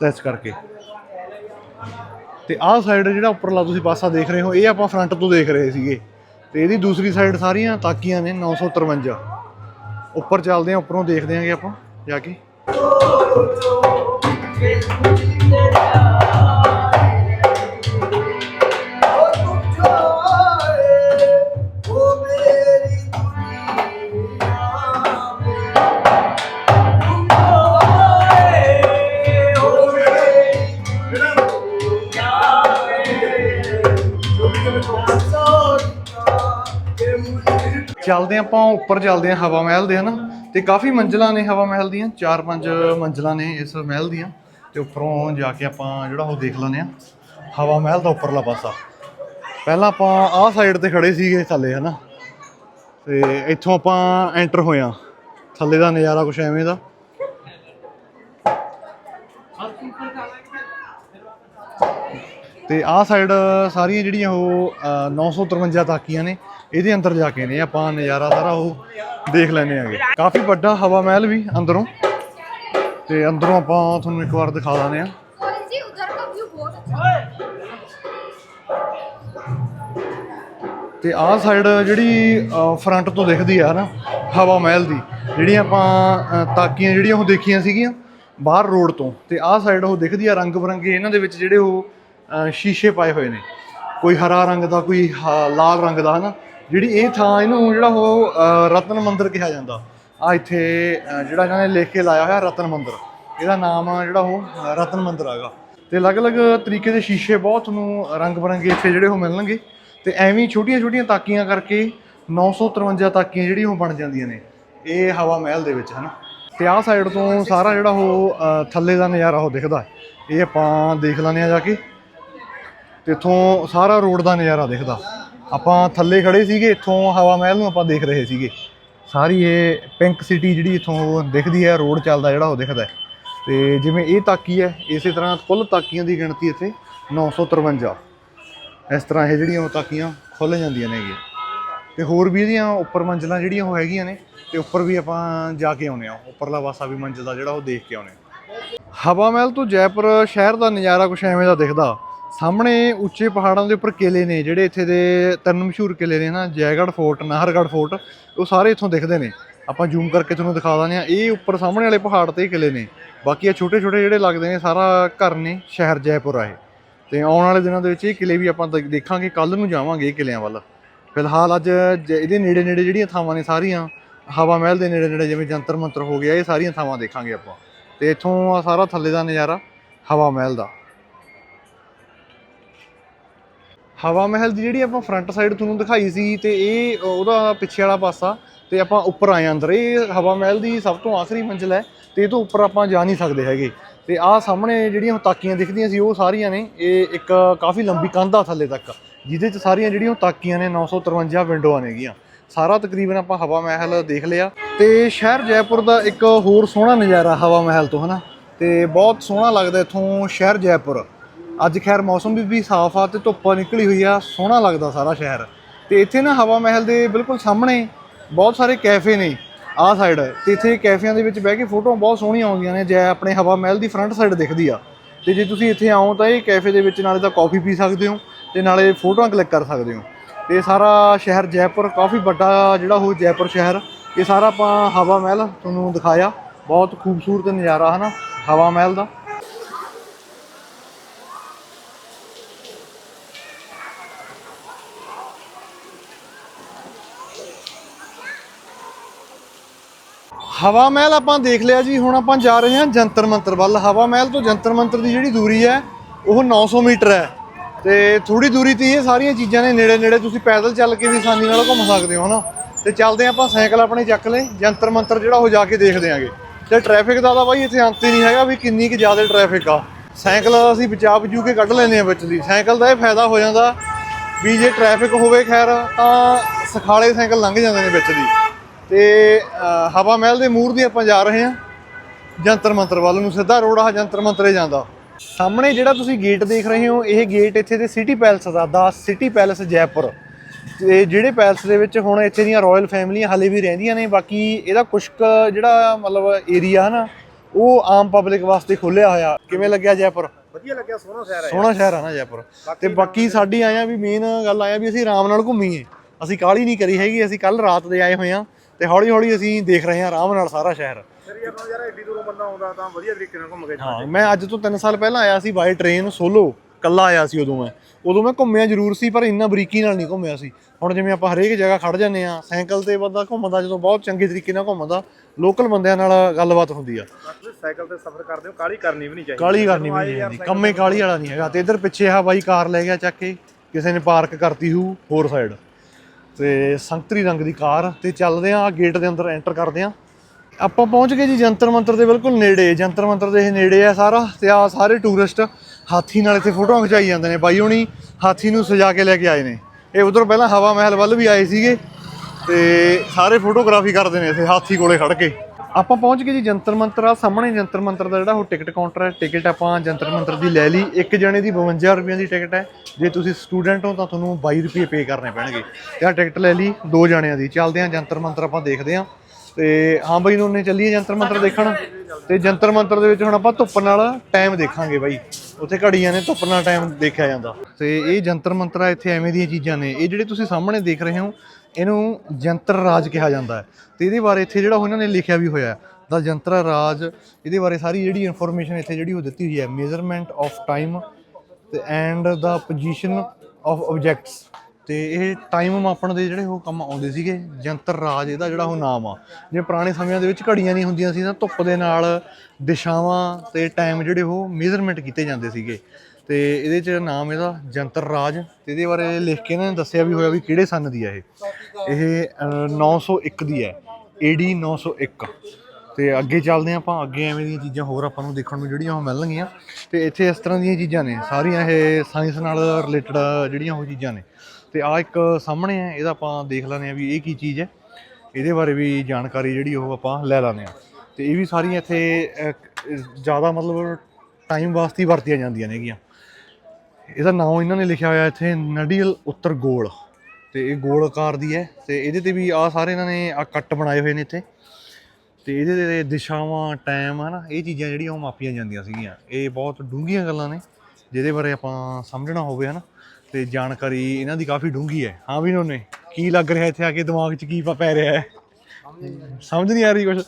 ਤਾਂ ਇਸ ਕਰਕੇ। ਤੇ ਆਹ ਸਾਈਡ ਜਿਹੜਾ ਉੱਪਰਲਾ ਤੁਸੀਂ ਪਾਸਾ ਦੇਖ ਰਹੇ ਹੋ, ਇਹ ਆਪਾਂ ਫਰੰਟ ਤੋਂ ਦੇਖ ਰਹੇ ਸੀਗੇ। ਤੇ ਇਹਦੀ ਦੂਸਰੀ ਸਾਈਡ ਸਾਰੀਆਂ ਤਾਕੀਆਂ ਨੇ 953 ਉੱਪਰ ਚੱਲਦੇ ਆ, ਉੱਪਰੋਂ ਦੇਖਦੇ ਆਂਗੇ ਆਪਾਂ ਜਾ ਕੇ। ਚੱਲਦੇ ਹਾਂ ਆਪਾਂ ਉੱਪਰ ਚੱਲਦੇ ਹਾਂ ਹਵਾ ਮਹਿਲ ਦੇ ਹਨਾ? ਤੇ ਕਾਫੀ ਮੰਜ਼ਲਾਂ ਨੇ ਹਵਾ ਮਹਿਲ ਦੀਆਂ ਚਾਰ ਪੰਜ ਮੰਜ਼ਲਾਂ ਨੇ ਇਸ ਮਹਿਲ ਦੀਆਂ। ਤੇ ਉੱਪਰੋਂ ਜਾ ਕੇ ਆਪਾਂ ਜਿਹੜਾ ਉਹ ਦੇਖ ਲੈਂਦੇ ਆ ਹਵਾ ਮਹਿਲ ਦਾ ਉੱਪਰਲਾ ਪਾਸਾ। ਪਹਿਲਾਂ ਆਪਾਂ ਆਹ ਸਾਈਡ ਤੇ ਖੜੇ ਸੀਗੇ ਥੱਲੇ ਹਨਾ? ਤੇ ਇੱਥੋਂ ਆਪਾਂ ਐਂਟਰ ਹੋਇਆ ਥੱਲੇ ਦਾ ਨਜ਼ਾਰਾ ਕੁਛ ਐਵੇਂ ਦਾ। ਤੇ ਆਹ ਸਾਈਡ ਸਾਰੀਆਂ ਜਿਹੜੀਆਂ ਉਹ ਅ, 953 ਤਾਕੀਆਂ ਨੇ। ਇਹਦੇ ਅੰਦਰ ਜਾ ਕੇ ਨੇ ਆਪਾਂ ਨਜ਼ਾਰਾ ਸਾਰਾ ਉਹ ਦੇਖ ਲੈਣੇ ਆਗੇ ਕਾਫੀ ਵੱਡਾ ਹਵਾ ਮਹਿਲ ਵੀ ਅੰਦਰੋਂ। ਤੇ ਅੰਦਰੋਂ ਆਪਾਂ ਤੁਹਾਨੂੰ ਇੱਕ ਵਾਰ ਦਿਖਾ ਦਾਂਦੇ ਆ ਤੇ ਆਹ ਸਾਈਡ ਜਿਹੜੀ ਫਰੰਟ ਤੋਂ ਦਿਖਦੀ ਆ ਨਾ ਹਵਾ ਮਹਿਲ ਦੀ ਜਿਹੜੀਆਂ ਆਪਾਂ ਤਾਕੀਆਂ ਜਿਹੜੀਆਂ ਉਹ ਦੇਖੀਆਂ ਸੀਗੀਆਂ ਬਾਹਰ ਰੋਡ ਤੋਂ। ਤੇ ਆਹ ਸਾਈਡ ਉਹ ਦਿਖਦੀ ਆ ਰੰਗ ਬਰੰਗੇ ਇਹਨਾਂ ਦੇ ਵਿੱਚ ਜਿਹੜੇ ਉਹ ਸ਼ੀਸ਼ੇ ਪਾਏ ਹੋਏ ਨੇ। ਕੋਈ ਹਰਾ ਰੰਗ ਦਾ ਕੋਈ ਲਾਲ ਰੰਗ ਦਾ ਹਨਾ? ਜਿਹੜੀ ਇਹ ਥਾਂ ਇਹਨੂੰ ਜਿਹੜਾ ਉਹ ਰਤਨ ਮੰਦਿਰ ਕਿਹਾ ਜਾਂਦਾ। ਆ ਇੱਥੇ ਜਿਹੜਾ ਇਹਨਾਂ ਨੇ ਲਿਖ ਕੇ ਲਾਇਆ ਹੋਇਆ ਰਤਨ ਮੰਦਿਰ। ਇਹਦਾ ਨਾਮ ਜਿਹੜਾ ਉਹ ਰਤਨ ਮੰਦਿਰ ਹੈਗਾ। ਤੇ ਅਲੱਗ-ਅਲੱਗ ਤਰੀਕੇ ਦੇ ਸ਼ੀਸ਼ੇ ਬਹੁਤ ਤੁਹਾਨੂੰ ਰੰਗ ਬਰੰਗੇ ਇੱਥੇ ਜਿਹੜੇ ਉਹ ਮਿਲਣਗੇ। ਤੇ ਐਵੇਂ ਛੋਟੀਆਂ-ਛੋਟੀਆਂ ਤਾਕੀਆਂ ਕਰਕੇ 953 ਤਾਕੀਆਂ ਜਿਹੜੀਆਂ ਉਹ ਬਣ ਜਾਂਦੀਆਂ ਨੇ। ਇਹ ਹਵਾ ਮਹਿਲ ਦੇ ਵਿੱਚ, ਹਨਾ? ਤੇ ਆਹ ਸਾਈਡ ਤੋਂ ਸਾਰਾ ਜਿਹੜਾ ਉਹ ਥੱਲੇ ਦਾ ਨਜ਼ਾਰਾ ਉਹ ਦਿਖਦਾ ਇਹ ਆਪਾਂ ਦੇਖ ਲੈਂਦੇ ਆ ਜਾ ਕੇ। ਤੇ ਇੱਥੋਂ ਸਾਰਾ ਰੋਡ ਦਾ ਨਜ਼ਾਰਾ ਦਿਖਦਾ। ਆਪਾਂ ਥੱਲੇ ਖੜੇ ਸੀਗੇ, ਇੱਥੋਂ ਹਵਾ ਮਹਿਲ ਨੂੰ ਆਪਾਂ ਦੇਖ ਰਹੇ ਸੀਗੇ। ਸਾਰੀ ਇਹ ਪਿੰਕ ਸਿਟੀ ਜਿਹੜੀ ਇੱਥੋਂ ਦਿਖਦੀ ਹੈ ਰੋਡ ਚੱਲਦਾ ਜਿਹੜਾ ਉਹ ਦਿਖਦਾ ਹੈ। ਤੇ ਜਿਵੇਂ ਇਹ ਤਾਕੀ ਹੈ, ਇਸੇ ਤਰ੍ਹਾਂ ਕੁੱਲ ਤਾਕੀਆਂ ਦੀ ਗਿਣਤੀ ਇੱਥੇ 953 ਇਸ ਤਰ੍ਹਾਂ ਇਹ ਜਿਹੜੀਆਂ ਉਹ ਤਾਕੀਆਂ ਖੁੱਲ ਜਾਂਦੀਆਂ ਨੇਗੀਆਂ ਤੇ ਹੋਰ ਵੀ ਇਹਦੀਆਂ ਉੱਪਰ ਮੰਜ਼ਲਾਂ ਜਿਹੜੀਆਂ ਉਹ ਹੈਗੀਆਂ ਨੇ, ਤੇ ਉੱਪਰ ਵੀ ਆਪਾਂ ਜਾ ਕੇ ਆਉਨੇ ਆ ਉੱਪਰਲਾ ਵਾਸਾ ਵੀ ਮੰਜ਼ਿਲ ਦਾ ਜਿਹੜਾ ਉਹ ਦੇਖ ਕੇ ਆਉਨੇ ਆ ਹਵਾ ਮਹਿਲ ਤੋਂ ਜੈਪੁਰ ਸ਼ਹਿਰ ਦਾ ਨਜ਼ਾਰਾ ਕੁਛ ਐਵੇਂ ਦਾ ਦਿਖਦਾ। ਸਾਹਮਣੇ ਉੱਚੇ ਪਹਾੜਾਂ ਦੇ ਉੱਪਰ ਕਿਲੇ ਨੇ ਜਿਹੜੇ ਇੱਥੇ ਦੇ ਤਿੰਨ ਮਸ਼ਹੂਰ ਕਿਲੇ ਨੇ ਨਾ ਜੈਗੜ੍ਹ ਫੋਰਟ, ਨਾਹਰਗੜ੍ਹ ਫੋਰਟ, ਉਹ ਸਾਰੇ ਇੱਥੋਂ ਦਿਖਦੇ ਨੇ। ਆਪਾਂ ਜ਼ੂਮ ਕਰਕੇ ਤੁਹਾਨੂੰ ਦਿਖਾ ਦਿੰਦੇ ਆ ਇਹ ਉੱਪਰ ਸਾਹਮਣੇ ਵਾਲੇ ਪਹਾੜ ਤੇ ਹੀ ਕਿਲੇ ਨੇ। ਬਾਕੀ ਇਹ ਛੋਟੇ ਛੋਟੇ ਜਿਹੜੇ ਲੱਗਦੇ ਨੇ, ਸਾਰਾ ਘਰ ਨੇ, ਸ਼ਹਿਰ ਜੈਪੁਰ ਆ ਇਹ। ਤੇ ਆਉਣ ਵਾਲੇ ਦਿਨਾਂ ਦੇ ਵਿੱਚ ਇਹ ਕਿਲੇ ਵੀ ਆਪਾਂ ਦੇਖ- ਦੇਖਾਂਗੇ ਕੱਲ ਨੂੰ ਜਾਵਾਂਗੇ ਇਹ ਕਿਲਿਆਂ ਵੱਲ। ਫਿਲਹਾਲ ਅੱਜ ਜ- ਇਹਦੇ ਨੇੜੇ ਨੇੜੇ ਜਿਹੜੀਆਂ ਥਾਵਾਂ ਨੇ ਸਾਰੀਆਂ, ਹਵਾ ਮਹਿਲ ਦੇ ਨੇੜੇ ਨੇੜੇ ਜਿਵੇਂ ਜੰਤਰ ਮੰਤਰ ਹੋ ਗਿਆ, ਇਹ ਸਾਰੀਆਂ ਥਾਵਾਂ ਦੇਖਾਂਗੇ ਆਪਾਂ। ਤੇ ਇੱਥੋਂ ਆ ਸਾਰਾ ਥੱਲੇ ਦਾ ਨਜ਼ਾਰਾ ਹਵਾ ਮਹਿਲ ਦਾ। ਹਵਾ ਮਹਿਲ ਦੀ ਜਿਹੜੀ ਆਪਾਂ ਫਰੰਟ ਸਾਈਡ ਤੁਹਾਨੂੰ ਦਿਖਾਈ ਸੀ ਤੇ ਇਹ ਉਹਦਾ ਪਿੱਛੇ ਵਾਲਾ ਪਾਸਾ ਤੇ ਆਪਾਂ ਉੱਪਰ ਆਏ ਅੰਦਰ। ਇਹ ਹਵਾ ਮਹਿਲ ਦੀ ਸਭ ਤੋਂ ਆਖਰੀ ਮੰਜ਼ਿਲ ਹੈ ਤੇ ਇਹ ਤੋਂ ਉੱਪਰ ਆਪਾਂ ਜਾ ਨਹੀਂ ਸਕਦੇ ਹੈਗੇ। ਤੇ ਆਹ ਸਾਹਮਣੇ ਜਿਹੜੀਆਂ ਤਾਕੀਆਂ ਦਿਖਦੀਆਂ ਸੀ, ਉਹ ਸਾਰੀਆਂ ਨੇ। ਇਹ ਇੱਕ ਕਾਫੀ ਲੰਬੀ ਕੰਧ ਆ ਥੱਲੇ ਤੱਕ, ਜਿਹਦੇ ਚ ਸਾਰੀਆਂ ਜਿਹੜੀਆਂ ਤਾਕੀਆਂ ਨੇ 953 ਵਿੰਡੋਆਂ ਨੇਗੀਆਂ। ਸਾਰਾ ਤਕਰੀਬਨ ਆਪਾਂ ਹਵਾ ਮਹਿਲ ਦੇਖ ਲਿਆ। ਤੇ ਸ਼ਹਿਰ ਜੈਪੁਰ ਦਾ ਇੱਕ ਹੋਰ ਸੋਹਣਾ ਨਜ਼ਾਰਾ ਹਵਾ ਮਹਿਲ ਤੋਂ, ਹਨਾ? ਤੇ ਬਹੁਤ ਸੋਹਣਾ ਲੱਗਦਾ ਇੱਥੋਂ ਸ਼ਹਿਰ ਜੈਪੁਰ। ਅੱਜ ਖੈਰ ਮੌਸਮ ਵੀ ਵੀ ਸਾਫ਼ ਆ ਤੇ ਧੁੱਪ ਨਿਕਲੀ ਹੋਈ ਆ, ਸੋਹਣਾ ਲੱਗਦਾ ਸਾਰਾ ਸ਼ਹਿਰ। ਤੇ ਇੱਥੇ ਨਾ ਹਵਾ ਮਹਿਲ ਦੇ ਬਿਲਕੁਲ ਸਾਹਮਣੇ ਬਹੁਤ ਸਾਰੇ ਕੈਫੇ ਨੇ ਆਹ ਸਾਈਡ। ਤੇ ਇੱਥੇ ਕੈਫਿਆਂ ਦੇ ਵਿੱਚ ਬਹਿ ਕੇ ਫੋਟੋਆਂ ਬਹੁਤ ਸੋਹਣੀਆਂ ਆਉਂਦੀਆਂ ਨੇ, ਜੈ ਆਪਣੇ ਹਵਾ ਮਹਿਲ ਦੀ ਫਰੰਟ ਸਾਈਡ ਦਿਖਦੀ ਆ। ਤੇ ਜੇ ਤੁਸੀਂ ਇੱਥੇ ਆਓ ਤਾਂ ਇਹ ਕੈਫੇ ਦੇ ਵਿੱਚ ਨਾਲੇ ਤਾਂ ਕਾਫੀ ਪੀ ਸਕਦੇ ਹੋ ਤੇ ਨਾਲੇ ਫੋਟੋਆਂ ਕਲਿੱਕ ਕਰ ਸਕਦੇ ਹੋ। ਤੇ ਸਾਰਾ ਸ਼ਹਿਰ ਜੈਪੁਰ, ਕਾਫੀ ਵੱਡਾ ਜਿਹੜਾ ਉਹ ਜੈਪੁਰ ਸ਼ਹਿਰ, ਇਹ ਸਾਰਾ ਆਪਾਂ ਹਵਾ ਮਹਿਲ ਤੁਹਾਨੂੰ ਦਿਖਾਇਆ। ਬਹੁਤ ਖੂਬਸੂਰਤ ਨਜ਼ਾਰਾ ਹਨਾ, ਹਵਾ ਮਹਿਲ ਦਾ। ਹਵਾ ਮਹਿਲ ਆਪਾਂ ਦੇਖ ਲਿਆ ਜੀ, ਹੁਣ ਆਪਾਂ ਜਾ ਰਹੇ ਹਾਂ ਜੰਤਰ ਮੰਤਰ ਵੱਲ। ਹਵਾ ਮਹਿਲ ਤੋਂ ਜੰਤਰ ਮੰਤਰ ਦੀ ਜਿਹੜੀ ਦੂਰੀ ਹੈ, ਉਹ 900 ਮੀਟਰ ਹੈ। ਤੇ ਥੋੜੀ ਦੂਰੀ ਤੇ ਇਹ ਸਾਰੀਆਂ ਚੀਜ਼ਾਂ ਨੇ ਨੇੜੇ ਨੇੜੇ ਤੁਸੀਂ ਪੈਦਲ ਚੱਲ ਕੇ ਵੀ ਆਸਾਨੀ ਨਾਲ ਘੁੰਮ ਸਕਦੇ ਹੋ, ਹਨਾ? ਤੇ ਚੱਲਦੇ ਹਾਂ ਆਪਾਂ, ਸਾਈਕਲ ਆਪਣੇ ਚੱਕ ਲਏ, ਜੰਤਰ ਮੰਤਰ ਜਿਹੜਾ ਉਹ ਜਾ ਕੇ ਦੇਖਦੇ ਆਂਗੇ। ਤੇ ਟ੍ਰੈਫਿਕ ਦਾ ਤਾਂ ਬਾਈ ਇੱਥੇ ਅੰਤ ਹੀ ਨਹੀਂ ਹੈਗਾ ਵੀ ਕਿੰਨੀ ਕੁ ਜ਼ਿਆਦਾ ਟ੍ਰੈਫਿਕ ਆ। ਸਾਈਕਲ ਅਸੀਂ ਬਚਾਅ ਬਚੂ ਕੇ ਕੱਢ ਲੈਂਦੇ ਆ ਵਿੱਚ ਦੀ ਸਾਈਕਲ ਦਾ ਇਹ ਫਾਇਦਾ ਹੋ ਜਾਂਦਾ ਵੀ ਜੇ ਟ੍ਰੈਫਿਕ ਹੋਵੇ ਖੈਰ, ਤਾਂ ਸਖਾਲੇ ਸਾਈਕਲ ਲੰਘ ਜਾਂਦੇ ਨੇ ਵਿੱਚ ਦੀ ਤੇ ਹਵਾ ਮਹਿਲ ਦੇ ਮੂਹਰ ਦੀ ਆਪਾਂ ਜਾ ਰਹੇ ਹਾਂ। ਜੰਤਰ ਮੰਤਰ ਵੱਲ ਨੂੰ ਸਿੱਧਾ ਰੋਡ ਆ ਜੰਤਰ ਮੰਤਰੇ ਜਾਂਦਾ। ਸਾਹਮਣੇ ਜਿਹੜਾ ਤੁਸੀਂ ਗੇਟ ਦੇਖ ਰਹੇ ਹੋ ਇਹ ਗੇਟ ਇੱਥੇ ਦੇ ਸਿਟੀ ਪੈਲਸ ਦਾ ਦਾ ਸਿਟੀ ਪੈਲਸ ਜੈਪੁਰ। ਤੇ ਜਿਹੜੇ ਪੈਲਸ ਦੇ ਵਿੱਚ ਹੁਣ ਇੱਥੇ ਦੀਆਂ ਰਾਇਲ ਫੈਮਲੀਆਂ ਹਲੇ ਵੀ ਰਹਿੰਦੀਆਂ ਨੇ ਬਾਕੀ ਇਹਦਾ ਕੁਛ ਕੁ ਜਿਹੜਾ ਮਤਲਬ ਏਰੀਆ ਨਾ ਉਹ ਆਮ ਪਬਲਿਕ ਵਾਸਤੇ ਖੋਲਿਆ ਹੋਇਆ। ਕਿਵੇਂ ਲੱਗਿਆ ਜੈਪੁਰ?
ਵਧੀਆ ਲੱਗਿਆ ਸੋਹਣਾ ਸ਼ਹਿਰ ਹੈ।
ਸੋਹਣਾ ਸ਼ਹਿਰ ਆ ਨਾ ਜੈਪੁਰ। ਤੇ ਬਾਕੀ ਸਾਡੀ ਆਇਆ ਵੀ ਮੇਨ ਗੱਲ ਆਇਆ ਵੀ ਅਸੀਂ ਆਰਾਮ ਨਾਲ ਘੁੰਮੀਏ। ਅਸੀਂ ਕਾਹਲੀ ਨਹੀਂ ਕਰੀ ਹੈਗੀ ਅਸੀਂ ਕੱਲ ਰਾਤ ਦੇ ਆਏ ਹੋਏ ਆ ਤੇ ਹੌਲੀ ਹੌਲੀ ਅਸੀਂ ਦੇਖ ਰਹੇ ਹਾਂ ਆਰਾਮ ਨਾਲ ਸਾਰਾ ਸ਼ਹਿਰ।
ਫਿਰ ਆਪਾਂ ਯਾਰ ਐਡੀ ਦੂਰੋਂ ਬੰਦਾ ਆਉਂਦਾ ਤਾਂ ਵਧੀਆ ਤਰੀਕੇ ਨਾਲ ਘੁੰਮ ਕੇ
ਹਾਂ ਮੈਂ ਅੱਜ ਤੋਂ 3 ਸਾਲ ਪਹਿਲਾਂ ਆਇਆ ਸੀ ਬਾਈ ਟ੍ਰੇਨ ਸੋਲੋ ਕੱਲਾ ਆਇਆ ਸੀ ਉਦੋਂ ਮੈਂ। ਉਦੋਂ ਮੈਂ ਘੁੰਮਿਆ ਜ਼ਰੂਰ ਸੀ ਪਰ ਇੰਨਾ ਬਰੀਕੀ ਨਾਲ ਨਹੀਂ ਘੁੰਮਿਆ ਸੀ। ਹੁਣ ਜਿਵੇਂ ਆਪਾਂ ਹਰੇਕ ਜਗ੍ਹਾ ਖੜ ਜਾਂਦੇ ਆ ਸਾਈਕਲ ਤੇ ਬੰਦਾ ਘੁੰਮਦਾ ਜਦੋਂ ਬਹੁਤ ਚੰਗੇ ਤਰੀਕੇ ਨਾਲ ਘੁੰਮਦਾ ਲੋਕਲ ਬੰਦਿਆਂ ਨਾਲ ਗੱਲਬਾਤ ਹੁੰਦੀ ਆ।
ਸਾਈਕਲ ਤੇ ਸਫ਼ਰ ਕਰਦੇ ਹੋ ਕਾਲੀ ਕਰਨੀ ਵੀ ਨਹੀਂ ਚਾਹੀਦੀ।
ਕਾਲੀ ਕਰਨੀ ਵੀ ਨਹੀਂ ਚਾਹੀਦੀ ਕੰਮੇ ਕਾਲੀ ਵਾਲਾ ਨਹੀਂ ਹੈਗਾ। ਤੇ ਇਧਰ ਪਿੱਛੇ ਆ ਬਾਈ ਕਾਰ ਲੈ ਗਿਆ ਚੱਕ ਕੇ ਕਿਸੇ ਨੇ ਪਾਰਕ ਕਰਤੀ ਹੂ ਹੋਰ ਸਾਈਡ ਤੇ ਸੰਤਰੀ ਰੰਗ ਦੀ ਕਾਰ ਤੇ ਚੱਲਦੇ ਆ ਗੇਟ ਦੇ ਅੰਦਰ ਐਂਟਰ ਕਰਦੇ ਆ ਆਪਾਂ ਪਹੁੰਚ ਗਏ ਜੀ ਜੰਤਰ ਮੰਤਰ ਦੇ ਬਿਲਕੁਲ ਨੇੜੇ। ਜੰਤਰ ਮੰਤਰ ਦੇ ਇਹ ਨੇੜੇ ਆ ਸਾਰਾ ਤੇ ਆ ਸਾਰੇ ਟੂਰਿਸਟ ਹਾਥੀ ਨਾਲ ਇੱਥੇ ਫੋਟੋਆਂ ਖਿਚਾਈ ਜਾਂਦੇ ਨੇ। ਬਾਈ ਹੁਣੀ ਹਾਥੀ ਨੂੰ ਸਜਾ ਕੇ ਲੈ ਕੇ ਆਏ ਨੇ। ਇਹ ਉਧਰ ਪਹਿਲਾਂ ਹਵਾ ਮਹਿਲ ਵੱਲ ਵੀ ਆਏ ਸੀਗੇ ਤੇ ਸਾਰੇ ਫੋਟੋਗ੍ਰਾਫੀ ਕਰਦੇ ਨੇ ਇੱਥੇ ਹਾਥੀ ਕੋਲੇ ਖੜ ਕੇ। ਆਪਾਂ ਪਹੁੰਚ ਗਏ ਜੀ ਜੰਤਰ ਮੰਤਰ ਆ, ਸਾਹਮਣੇ ਜੰਤਰ ਮੰਤਰ ਦਾ ਜਿਹੜਾ ਉਹ ਟਿਕਟ ਕਾਊਂਟਰ ਹੈ। ਟਿਕਟ ਆਪਾਂ ਜੰਤਰ ਮੰਤਰ ਦੀ ਲੈ ਲਈ। ਇੱਕ ਜਣੇ ਦੀ 52 ਰੁਪਏ ਦੀ ਟਿਕਟ ਹੈ। ਜੇ ਤੁਸੀਂ ਸਟੂਡੈਂਟ ਹੋ ਤਾਂ ਤੁਹਾਨੂੰ 22 ਰੁਪਏ ਪੇ ਕਰਨੇ ਪੈਣਗੇ। ਤੇ ਆ ਟਿਕਟ ਲੈ ਲਈ ਦੋ ਜਣਿਆਂ ਦੀ। ਚੱਲਦੇ ਆ ਜੰਤਰ ਮੰਤਰ ਆਪਾਂ ਦੇਖਦੇ ਆ ਤੇ ਹਾਂ ਬਾਈ ਨੂੰ ਨੇ ਚੱਲੀਏ ਜੰਤਰ ਮੰਤਰ ਦੇਖਣ। ਤੇ ਜੰਤਰ ਮੰਤਰ ਦੇ ਵਿੱਚ ਹੁਣ ਆਪਾਂ ਧੁੱਪ ਨਾਲ ਟਾਈਮ ਦੇਖਾਂਗੇ ਬਾਈ। ਉੱਥੇ ਘੜੀਆਂ ਨੇ ਧੁੱਪ ਨਾਲ ਟਾਈਮ ਦੇਖਿਆ ਜਾਂਦਾ। ਤੇ ਇਹ ਜੰਤਰ ਮੰਤਰ ਆ, ਇੱਥੇ ਐਵੇਂ ਦੀਆਂ ਚੀਜ਼ਾਂ ਨੇ। ਇਹ ਜਿਹੜੇ ਤੁਸੀਂ ਸਾਹਮਣੇ ਦੇਖ ਰਹੇ ਹੋ ਇਹਨੂੰ ਜੰਤਰ ਰਾਜ ਕਿਹਾ ਜਾਂਦਾ ਹੈ। ਤੇ ਇਹਦੇ ਬਾਰੇ ਇੱਥੇ ਜਿਹੜਾ ਉਹਨਾਂ ਨੇ ਲਿਖਿਆ ਵੀ ਹੋਇਆ ਦਾ ਜੰਤਰ ਰਾਜ, ਇਹਦੇ ਬਾਰੇ ਸਾਰੀ ਜਿਹੜੀ ਇਨਫੋਰਮੇਸ਼ਨ ਇੱਥੇ ਜਿਹੜੀ ਉਹ ਦਿੱਤੀ ਹੋਈ ਹੈ ਮੇਜ਼ਰਮੈਂਟ ਆਫ ਟਾਈਮ ਤੇ ਐਂਡ ਦਾ ਪੋਜੀਸ਼ਨ ਆਫ ਆਬਜੈਕਟਸ ਤੇ ਇਹ ਟਾਈਮ ਮਾਪਣ ਦੇ ਜਿਹੜੇ ਉਹ ਕੰਮ ਆਉਂਦੇ ਸੀਗੇ, ਜੰਤਰ ਰਾਜ ਇਹਦਾ ਜਿਹੜਾ ਉਹ ਨਾਮ ਆ। ਜੇ ਪੁਰਾਣੇ ਸਮਿਆਂ ਦੇ ਵਿੱਚ ਘੜੀਆਂ ਨਹੀਂ ਹੁੰਦੀਆਂ ਸੀ ਤਾਂ ਧੁੱਪ ਦੇ ਨਾਲ ਦਿਸ਼ਾਵਾਂ ਤੇ ਟਾਈਮ ਜਿਹੜੇ ਉਹ ਮੇਜ਼ਰਮੈਂਟ ਕੀਤੇ ਜਾਂਦੇ ਸੀਗੇ। ਤੇ ਇਹਦੇ ਚ ਨਾਮ ਇਹਦਾ ਜੰਤਰ ਰਾਜ ਤੇ ਇਹਦੇ ਬਾਰੇ ਲਿਖ ਕੇ ਇਹਨਾਂ ਨੇ ਦੱਸਿਆ ਵੀ ਹੋਇਆ ਵੀ ਕਿਹੜੇ ਸਨ ਦੀ ਹੈ ਇਹ। ਇਹ ਅਹ, 901 ਦੀ ਹੈ। AD 901 ਤੇ ਅੱਗੇ ਚੱਲਦੇ ਹਾਂ ਆਪਾਂ ਅੱਗੇ ਐਵੇਂ ਦੀਆਂ ਚੀਜ਼ਾਂ ਹੋਰ ਆਪਾਂ ਨੂੰ ਦੇਖਣ ਨੂੰ ਜਿਹੜੀਆਂ ਉਹ ਮਿਲਣਗੀਆਂ। ਤੇ ਇੱਥੇ ਇਸ ਤਰ੍ਹਾਂ ਦੀਆਂ ਚੀਜ਼ਾਂ ਨੇ। ਸਾਰੀਆਂ ਇਹ ਸਾਇੰਸ ਨਾਲ ਰਿਲੇਟਡ ਜਿਹੜੀਆਂ ਉਹ ਚੀਜ਼ਾਂ ਨੇ। ਤੇ ਆ ਇੱਕ ਸਾਹਮਣੇ ਹੈ ਇਹਦਾ ਆਪਾਂ ਦੇਖ ਲੈਂਦੇ ਆ ਵੀ ਇਹ ਕੀ ਚੀਜ਼ ਹੈ। ਇਹਦੇ ਬਾਰੇ ਵੀ ਜਾਣਕਾਰੀ ਜਿਹੜੀ ਉਹ ਆਪਾਂ ਲੈ ਲੈਂਦੇ ਆ ਤੇ ਇਹ ਵੀ ਸਾਰੀਆਂ ਇੱਥੇ ਜ਼ਿਆਦਾ ਮਤਲਬ ਟਾਈਮ ਵਾਸਤੇ ਵਰਤੀਆਂ ਜਾਂਦੀਆਂ ਨੇਗੀਆਂ। ਇਹਦਾ ਨਾਮ ਇਹਨਾਂ ਨੇ ਲਿਖਿਆ ਹੋਇਆ ਇੱਥੇ ਨਡੀਅਲ ਉੱਤਰ ਗੋਲ। ਤੇ ਇਹ ਗੋਲ ਆਕਾਰ ਦੀ ਹੈ ਤੇ ਇਹਦੇ ਤੇ ਵੀ ਆ ਸਾਰੇ ਇਹਨਾਂ ਨੇ ਆ ਕੱਟ ਬਣਾਏ ਹੋਏ ਨੇ ਇੱਥੇ। ਤੇ ਇਹਦੇ ਤੇ ਦਿਸ਼ਾਵਾਂ ਟਾਈਮ ਹਨਾ ਇਹ ਚੀਜ਼ਾਂ ਜਿਹੜੀਆਂ ਉਹ ਮਾਪੀਆਂ ਜਾਂਦੀਆਂ ਸੀਗੀਆਂ। ਇਹ ਬਹੁਤ ਡੂੰਘੀਆਂ ਗੱਲਾਂ ਨੇ ਜਿਹਦੇ ਬਾਰੇ ਆਪਾਂ ਸਮਝਣਾ ਹੋਵੇ ਹਨਾ। ਤੇ ਜਾਣਕਾਰੀ ਇਹਨਾਂ ਦੀ ਕਾਫੀ ਡੂੰਘੀ ਹੈ। ਹਾਂ ਵੀ ਉਹਨੇ ਕੀ ਲੱਗ ਰਿਹਾ ਇੱਥੇ ਆ ਕੇ ਦਿਮਾਗ 'ਚ ਕੀ ਪ- ਪੈ ਰਿਹਾ ਹੈ? ਸਮਝ ਨਹੀਂ ਆ ਰਹੀ ਕੁਝ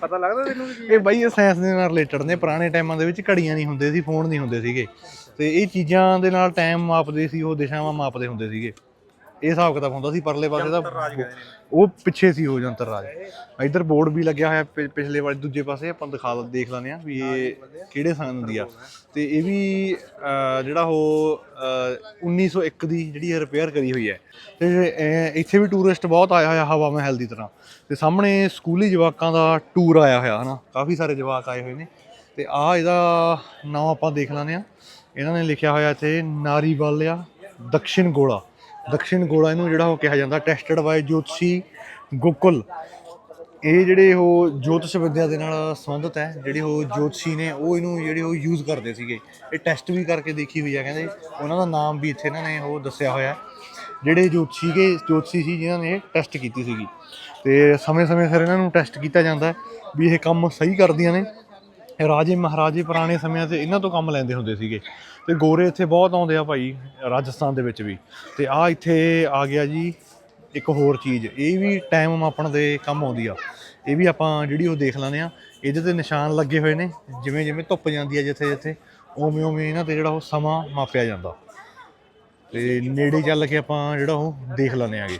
ਪਤਾ ਲੱਗਦਾ ਤੈਨੂੰ ਵੀ
ਇਹ ਬਾਈ ਇਹ ਸਾਇੰਸ ਦੇ ਨਾਲ ਰਿਲੇਟਡ ਨੇ ਪੁਰਾਣੇ ਟਾਈਮਾਂ ਦੇ ਵਿੱਚ ਘੜੀਆਂ ਨਹੀਂ ਹੁੰਦੇ ਸੀ ਫੋਨ ਨਹੀਂ ਹੁੰਦੇ ਸੀਗੇ। ਤੇ ਇਹ ਚੀਜ਼ਾਂ ਦੇ ਨਾਲ ਟਾਈਮ ਮਾਪਦੇ ਸੀ ਉਹ ਦਿਸ਼ਾਵਾਂ ਮਾਪਦੇ ਹੁੰਦੇ ਸੀਗੇ। ਇਹ ਹਿਸਾਬ ਕਿਤਾਬ ਹੁੰਦਾ ਸੀ ਪਰਲੇ ਪਾਸੇ ਦਾ ਉਹ ਪਿੱਛੇ ਸੀ ਉਹ ਜੰਤਰ ਰਾਜ। ਇੱਧਰ ਬੋਰਡ ਵੀ ਲੱਗਿਆ ਹੋਇਆ ਪਿਛਲੇ ਵਾਲੇ ਦੂਜੇ ਪਾਸੇ ਆਪਾਂ ਦਿਖਾ ਲ- ਦੇਖ ਲੈਂਦੇ ਆ ਵੀ ਇਹ ਕਿਹੜੇ ਸਾਲ ਦੀ ਆ। ਤੇ ਇਹ ਵੀ ਜਿਹੜਾ ਉਹ ਅਹ, 1901 ਦੀ ਜਿਹੜੀ ਰਿਪੇਅਰ ਕਰੀ ਹੋਈ ਹੈ। ਤੇ ਇੱਥੇ ਵੀ ਟੂਰਿਸਟ ਬਹੁਤ ਆਇਆ ਹੋਇਆ ਹਵਾ ਮਹਿਲ ਦੀ ਤਰ੍ਹਾਂ। ਤੇ ਸਾਹਮਣੇ ਸਕੂਲੀ ਜਵਾਕਾਂ ਦਾ ਟੂਰ ਆਇਆ ਹੋਇਆ ਹਨਾ। ਕਾਫੀ ਸਾਰੇ ਜਵਾਕ ਆਏ ਹੋਏ ਨੇ। ਤੇ ਆ ਇਹਦਾ ਨਾਮ ਆਪਾਂ ਦੇਖ ਲੈਂਦੇ ਆ ਇਹਨਾਂ ਨੇ ਲਿਖਿਆ ਹੋਇਆ ਇੱਥੇ ਨਾਰੀ ਵਾਲਿਆ ਦਕਸ਼ਿਨ ਗੋਲਾ। ਦਕਸ਼ਿਨ ਗੋਲਾ ਇਹਨੂੰ ਜਿਹੜਾ ਉਹ ਕਿਹਾ ਜਾਂਦਾ ਟੈਸਟਡ ਬਾਈ ਜੋਤਸ਼ੀ ਗੋਕੁਲ। ਇਹ ਜਿਹੜੇ ਉਹ ਜੋਤਸ਼ ਵਿਦਿਆ ਦੇ ਨਾਲ ਸੰਬੰਧਿਤ ਹੈ, ਜਿਹੜੇ ਉਹ ਜੋਤਸ਼ੀ ਨੇ, ਉਹ ਇਹਨੂੰ ਜਿਹੜੇ ਉਹ ਯੂਜ਼ ਕਰਦੇ ਸੀਗੇ। ਇਹ ਟੈਸਟ ਵੀ ਕਰਕੇ ਦੇਖੀ ਹੋਈ ਹੈ ਕਹਿੰਦੇ ਉਹਨਾਂ ਦਾ ਨਾਮ ਵੀ ਇੱਥੇ ਇਹਨਾਂ ਨੇ ਉਹ ਦੱਸਿਆ ਹੋਇਆ ਜਿਹੜੇ ਜੋਤਸ਼ੀ ਕੇ, ਜੋਤਸ਼ੀ ਸੀ, ਜਿਨ੍ਹਾਂ ਨੇ ਟੈਸਟ ਕੀਤੀ ਸੀਗੀ। ਤੇ ਸਮੇਂ-ਸਮੇਂ ਸਿਰ ਇਹਨਾਂ ਨੂੰ ਟੈਸਟ ਕੀਤਾ ਜਾਂਦਾ ਵੀ ਇਹ ਕੰਮ ਸਹੀ ਕਰਦੀਆਂ ਨੇ। ਰਾਜੇ ਮਹਾਰਾਜੇ ਪੁਰਾਣੇ ਸਮਿਆਂ 'ਤੇ ਇਹਨਾਂ ਤੋਂ ਕੰਮ ਲੈਂਦੇ ਹੁੰਦੇ ਸੀਗੇ। ਤੇ ਗੋਰੇ ਇੱਥੇ ਬਹੁਤ ਆਉਂਦੇ ਆ ਭਾਈ, ਰਾਜਸਥਾਨ ਦੇ ਵਿੱਚ ਵੀ। ਤੇ ਆ ਇੱਥੇ ਆ ਗਿਆ ਜੀ ਇੱਕ ਹੋਰ ਚੀਜ਼, ਇਹ ਵੀ ਟਾਈਮ ਮਾਪਣ ਦੇ ਕੰਮ ਆਉਂਦੀ ਆ। ਇਹ ਵੀ ਆਪਾਂ ਜਿਹੜੀ ਉਹ ਦੇਖ ਲੈਂਦੇ ਆ, ਇਹਦੇ ਤੇ ਨਿਸ਼ਾਨ ਲੱਗੇ ਹੋਏ ਨੇ, ਜਿਵੇਂ ਜਿਵੇਂ ਧੁੱਪ ਜਾਂਦੀ ਆ ਜਿੱਥੇ ਜਿੱਥੇ, ਉਵੇਂ ਉਵੇਂ ਇਹਨਾਂ ਤੇ ਜਿਹੜਾ ਉਹ ਸਮਾਂ ਮਾਪਿਆ ਜਾਂਦਾ। ਤੇ ਨੇੜੇ ਚੱਲ ਕੇ ਆਪਾਂ ਜਿਹੜਾ ਉਹ ਦੇਖ ਲੈਂਦੇ ਆਗੇ।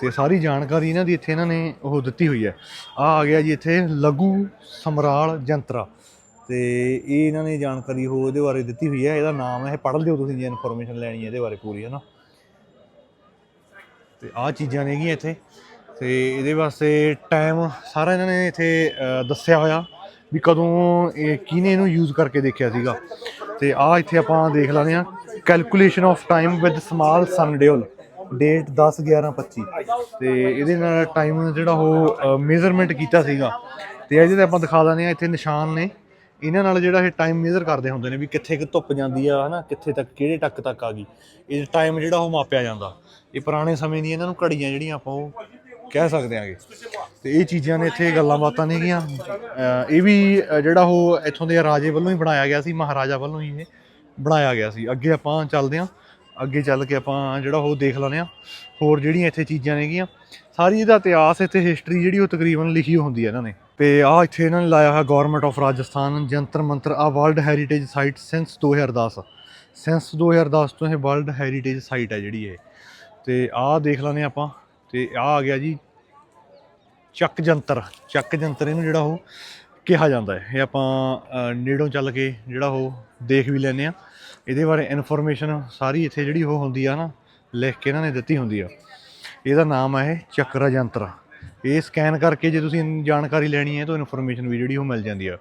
ਤੇ ਸਾਰੀ ਜਾਣਕਾਰੀ ਇਹਨਾਂ ਦੀ ਇੱਥੇ ਇਹਨਾਂ ਨੇ ਉਹ ਦਿੱਤੀ ਹੋਈ ਹੈ। ਆ ਆ ਗਿਆ ਜੀ ਇੱਥੇ ਲਘੂ ਸਮਰਾਲ ਜੰਤਰਾ। ਤੇ ਇਹ ਇਹਨਾਂ ਨੇ ਜਾਣਕਾਰੀ ਉਹ ਇਹਦੇ ਬਾਰੇ ਦਿੱਤੀ ਹੋਈ ਹੈ। ਇਹਦਾ ਨਾਮ ਹੈ ਇਹ ਪੜ੍ਹ ਲਿਓ ਤੁਸੀਂ ਜੇ ਇਨਫੋਰਮੇਸ਼ਨ ਲੈਣੀ ਹੈ ਇਹਦੇ ਬਾਰੇ ਪੂਰੀ, ਹੈ ਨਾ? ਤੇ ਆਹ ਚੀਜ਼ਾਂ ਨੇਗੀਆਂ ਇੱਥੇ। ਤੇ ਇਹਦੇ ਵਾਸਤੇ ਟਾਈਮ ਸਾਰਾ ਇਹਨਾਂ ਨੇ ਇੱਥੇ ਦੱਸਿਆ ਹੋਇਆ ਵੀ ਕਦੋਂ ਇਹ ਕਿਹਨੇ ਇਹਨੂੰ ਯੂਜ਼ ਕਰਕੇ ਦੇਖਿਆ ਸੀਗਾ। ਤੇ ਆਹ ਇੱਥੇ ਆਪਾਂ ਦੇਖ ਲੈਂਦੇ ਆ calculation of time with small sun sundial date 10 11 25 ਤੇ ਇਹਦੇ ਨਾਲ ਟਾਈਮ ਜਿਹੜਾ ਉਹ ਮੇਜ਼ਰਮੈਂਟ ਕੀਤਾ ਸੀਗਾ। ਤੇ ਇਹਦੇ ਤੇ ਆਪਾਂ ਦਿਖਾ ਦਿੰਦੇ ਆ ਇੱਥੇ ਨਿਸ਼ਾਨ ਨੇ। ਇਹਨਾਂ ਨਾਲ ਜਿਹੜਾ ਇਹ ਟਾਈਮ ਮੇਜ਼ਰ ਕਰਦੇ ਹੁੰਦੇ ਨੇ ਵੀ ਕਿੱਥੇ ਕਿ ਧੁੱਪ ਜਾਂਦੀ ਆ, ਹਨਾ, ਕਿੱਥੇ ਤੱਕ, ਕਿਹੜੇ ਟੱਕ ਤੱਕ ਆ ਗਈ। ਇਹ ਟਾਈਮ ਜਿਹੜਾ ਉਹ ਮਾਪਿਆ ਜਾਂਦਾ। ਇਹ ਪੁਰਾਣੇ ਸਮੇਂ ਦੀਆਂ ਇਹਨਾਂ ਨੂੰ ਘੜੀਆਂ ਜਿਹੜੀਆਂ ਆਪਾਂ ਉਹ ਕਹਿ ਸਕਦੇ ਆਂਗੇ ਤੇ ਇਹ ਚੀਜ਼ਾਂ ਨੇ ਇੱਥੇ ਗੱਲਾਂ ਬਾਤਾਂ ਨੇਗੀਆਂ ਅਹ, ਇਹ ਵੀ ਜਿਹੜਾ ਉਹ ਇੱਥੋਂ ਦੇ ਰਾਜੇ ਵੱਲੋਂ ਹੀ ਬਣਾਇਆ ਗਿਆ ਸੀ, ਮਹਾਰਾਜਾ ਵੱਲੋਂ ਹੀ ਇਹ ਬਣਾਇਆ ਗਿਆ ਸੀ। ਅੱਗੇ ਆਪਾਂ ਚੱਲਦੇ ਆਂ ਅੱਗੇ ਚੱਲ ਕੇ ਆਪਾਂ ਜਿਹੜਾ ਉਹ ਦੇਖ ਲੈਂਦੇ ਆ ਹੋਰ ਜਿਹੜੀਆਂ ਇੱਥੇ ਚੀਜ਼ਾਂ ਨੇਗੀਆਂ ਸਾਰੀ ਇਹਦਾ ਇਤਿਹਾਸ, ਇੱਥੇ ਹਿਸਟਰੀ ਜਿਹੜੀ ਉਹ ਤਕਰੀਬਨ ਲਿਖੀ ਹੁੰਦੀ ਹੈ ਇਹਨਾਂ ਨੇ। ਤੇ ਆ ਇੱਥੇ ਇਹਨਾਂ ਨੇ ਲਾਇਆ ਹੋਇਆ government of Rajasthan Jantar Mantar, a world heritage site since 2010 since 2010 ਤੋਂ ਇਹ ਵਰਲਡ ਹੈਰੀਟੇਜ ਸਾਈਟ ਹੈ ਜਿਹੜੀ ਇਹ। ਤੇ ਆਹ ਦੇਖ ਲੈਂਦੇ ਹਾਂ ਆਪਾਂ। ਤੇ ਆ ਆ ਗਿਆ ਜੀ ਚੱਕ ਜੰਤਰ। ਚੱਕ ਜੰਤਰ ਇਹਨੂੰ ਜਿਹੜਾ ਉਹ ਕਿਹਾ ਜਾਂਦਾ ਹੈ। ਇਹ ਆਪਾਂ ਨੇੜੋਂ ਚੱਲ ਕੇ ਜਿਹੜਾ ਉਹ ਦੇਖ ਵੀ ਲੈਂਦੇ ਆ ਇਹਦੇ ਬਾਰੇ ਇਨਫੋਰਮੇਸ਼ਨ ਸਾਰੀ ਇੱਥੇ ਜਿਹੜੀ ਉਹ ਹੁੰਦੀ ਆ ਨਾ, ਲਿਖ ਕੇ ਇਹਨਾਂ ਨੇ ਦਿੱਤੀ ਹੁੰਦੀ ਆ। ਇਹਦਾ ਨਾਮ ਹੈ ਇਹ ਚੱਕਰ ਯੰਤਰ। ਇਹ ਸਕੈਨ ਕਰਕੇ ਜੇ ਤੁਸੀਂ ਜਾਣਕਾਰੀ ਲੈਣੀ ਹੈ ਤਾਂ ਇਨਫੋਰਮੇਸ਼ਨ ਵੀ ਜਿਹੜੀ ਉਹ ਮਿਲ ਜਾਂਦੀ ਆ।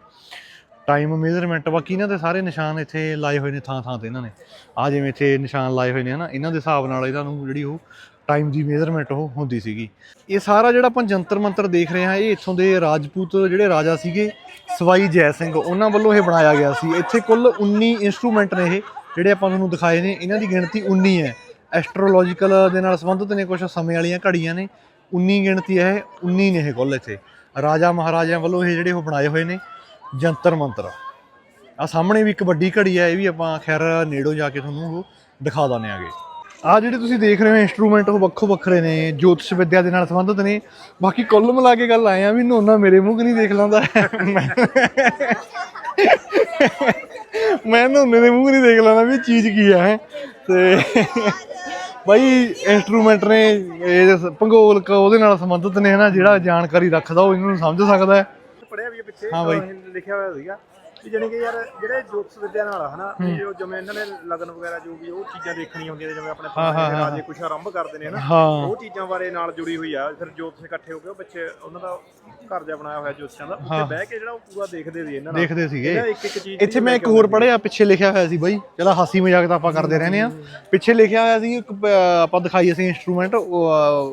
ਟਾਈਮ ਮੇਜ਼ਰਮੈਂਟ ਬਾਕੀ ਇਹਨਾਂ ਦੇ ਸਾਰੇ ਨਿਸ਼ਾਨ ਇੱਥੇ ਲਾਏ ਹੋਏ ਨੇ ਥਾਂ ਥਾਂ ਤੇ ਇਹਨਾਂ ਨੇ। ਆ ਜਿਵੇਂ ਇੱਥੇ ਨਿਸ਼ਾਨ ਲਾਏ ਹੋਏ ਨੇ ਹਨਾ, ਇਹਨਾਂ ਦੇ ਹਿਸਾਬ ਨਾਲ ਇਹਨਾਂ ਨੂੰ ਜਿਹੜੀ ਉਹ ਟਾਈਮ ਦੀ ਮੇਜ਼ਰਮੈਂਟ ਉਹ ਹੁੰਦੀ ਸੀਗੀ। ਇਹ ਸਾਰਾ ਜਿਹੜਾ ਆਪਾਂ ਜੰਤਰ ਮੰਤਰ ਦੇਖ ਰਹੇ ਹਾਂ, ਇਹ ਇੱਥੋਂ ਦੇ ਰਾਜਪੂਤ ਜਿਹੜੇ ਰਾਜਾ ਸੀਗੇ, ਸਵਾਈ ਜੈ ਸਿੰਘ, ਉਹਨਾਂ ਵੱਲੋਂ ਇਹ ਬਣਾਇਆ ਗਿਆ ਸੀ। ਇੱਥੇ ਕੁੱਲ 19 ਇਨਸਟਰੂਮੈਂਟ ਨੇ ਇਹ, ਜਿਹੜੇ ਆਪਾਂ ਤੁਹਾਨੂੰ ਦਿਖਾਏ ਨੇ। ਇਹਨਾਂ ਦੀ ਗਿਣਤੀ 19 ਹੈ। ਐਸਟ੍ਰੋਲੋਜੀਕਲ ਦੇ ਨਾਲ ਸੰਬੰਧਿਤ ਨੇ ਕੁਝ ਸਮੇਂ ਵਾਲੀਆਂ ਘੜੀਆਂ ਨੇ। 19 ਗਿਣਤੀ ਹੈ ਇਹ 19 ਨੇ ਇਹ ਕੁੱਲ ਇੱਥੇ। ਰਾਜਾ ਮਹਾਰਾਜਿਆਂ ਵੱਲੋਂ ਇਹ ਜਿਹੜੇ ਉਹ ਬਣਾਏ ਹੋਏ ਨੇ, ਜੰਤਰ ਮੰਤਰ। ਆ ਸਾਹਮਣੇ ਵੀ ਇੱਕ ਵੱਡੀ ਘੜੀ ਹੈ, ਇਹ ਵੀ ਆਪਾਂ ਖੈਰ ਨੇੜੋਂ ਜਾ ਕੇ ਤੁਹਾਨੂੰ ਉਹ ਦਿਖਾ ਦਾਂਗੇ ਆਗੇ ਆ ਜਿਹੜੇ ਤੁਸੀਂ ਦੇਖ ਰਹੇ ਹੋ ਇਨਸਟਰੂਮੈਂਟ ਉਹ ਵੱਖੋ ਵੱਖਰੇ ਨੇ ਜੋਤਿਸ਼ ਵਿਦਿਆ ਦੇ ਨਾਲ ਸੰਬੰਧਿਤ ਨੇ। ਬਾਕੀ ਕੁੱਲ ਮਿਲਾ ਕੇ ਗੱਲ ਆਏ ਆ ਵੀ ਨੋਨਾ ਮੇਰੇ ਮੂੰਹ ਕਿ ਨਹੀਂ ਦੇਖ ਲੈਂਦਾ ਮੈਂ- ਨੋਨੇ ਦੇ ਮੂੰਹ ਨਹੀਂ ਦੇਖ ਲੈਂਦਾ ਵੀ ਚੀਜ਼ ਕੀ ਆ ਹੈ। ਤੇ ਬਾਈ ਇਨਸਟਰੂਮੈਂਟ ਨੇ ਇਹ ਭੂਗੋਲਕ ਉਹਦੇ ਨਾਲ ਸੰਬੰਧਿਤ ਨੇ ਹਨਾ ਜਿਹੜਾ ਜਾਣਕਾਰੀ ਰੱਖਦਾ ਉਹ ਇਹਨਾਂ ਸਮਝ ਸਕਦਾ ਹੈ।
ਪੜਿਆ ਵੀ ਪਿੱਛੇ
ਹਾਂ ਬਾਈ।
ਲਿਖਿਆ ਹੋਇਆ ਸੀਗਾ। ਕਿ ਜਾਣੀ ਕਿ ਯਾਰ ਜਿਹੜੇ ਜੋਤਿਸ਼ ਵਿਦਿਆ ਨਾਲ ਆ ਹਨਾ ਵੀ ਜੋ ਜਿਵੇਂ ਇਹਨਾਂ ਨੇ ਲਗਨ ਵਗੈਰਾ ਜੋ ਵੀ ਉਹ ਚੀਜ਼ਾਂ ਦੇਖਣੀਆਂ ਹੁੰਦੀਆਂ ਨੇ ਜਿਵੇਂ ਆਪਣੇ ਪੁਰਾਣੇ। ਰਾਜੇ ਕੁਛ ਆਰੰਭ ਕਰਦੇ ਨੇ ਹਨਾ
ਹਾਂ।
ਉਹ ਚੀਜ਼ਾਂ ਬਾਰੇ ਨਾਲ ਜੁੜੀ ਹੋਈ ਆ ਫਿਰ ਜੋਤਿਸ਼ ਇਕੱਠੇ ਹੋ ਕੇ ਉਹ ਬੱਚੇ ਉਹਨਾਂ ਦਾ ਘਰ ਜਿਹਾ ਬਣਾਇਆ ਹੋਇਆ ਜੋਤਿਸ਼ਾਂ ਦਾ ਉੱਤੇ ਬਹਿ ਕੇ ਜਿਹੜਾ ਉਹ ਪੂਰਾ ਦੇਖਦੇ ਸੀ ਇਹਨਾਂ ਨਾਲ।
ਦੇਖਦੇ ਸੀਗੇ।
ਇਹਦਾ ਇੱਕ ਇੱਕ ਚੀਜ਼
ਇੱਥੇ ਮੈਂ ਇੱਕ ਹੋਰ ਪੜਿਆ ਪਿੱਛੇ ਲਿਖਿਆ ਹੋਇਆ ਸੀ ਬਾਈ ਚਲਾ ਹਾਸੀ ਮਜ਼ਾਕ ਤਾਂ ਆਪਾਂ ਕਰਦੇ ਰਹਿੰਦੇ ਆ ਪਿੱਛੇ ਲਿਖਿਆ ਹੋਇਆ ਸੀ ਇੱਕ ਪ- ਆਪਾਂ ਦਿਖਾਈ ਅਸੀਂ ਇਨਸਟਰੂਮੈਂਟ ਉਹ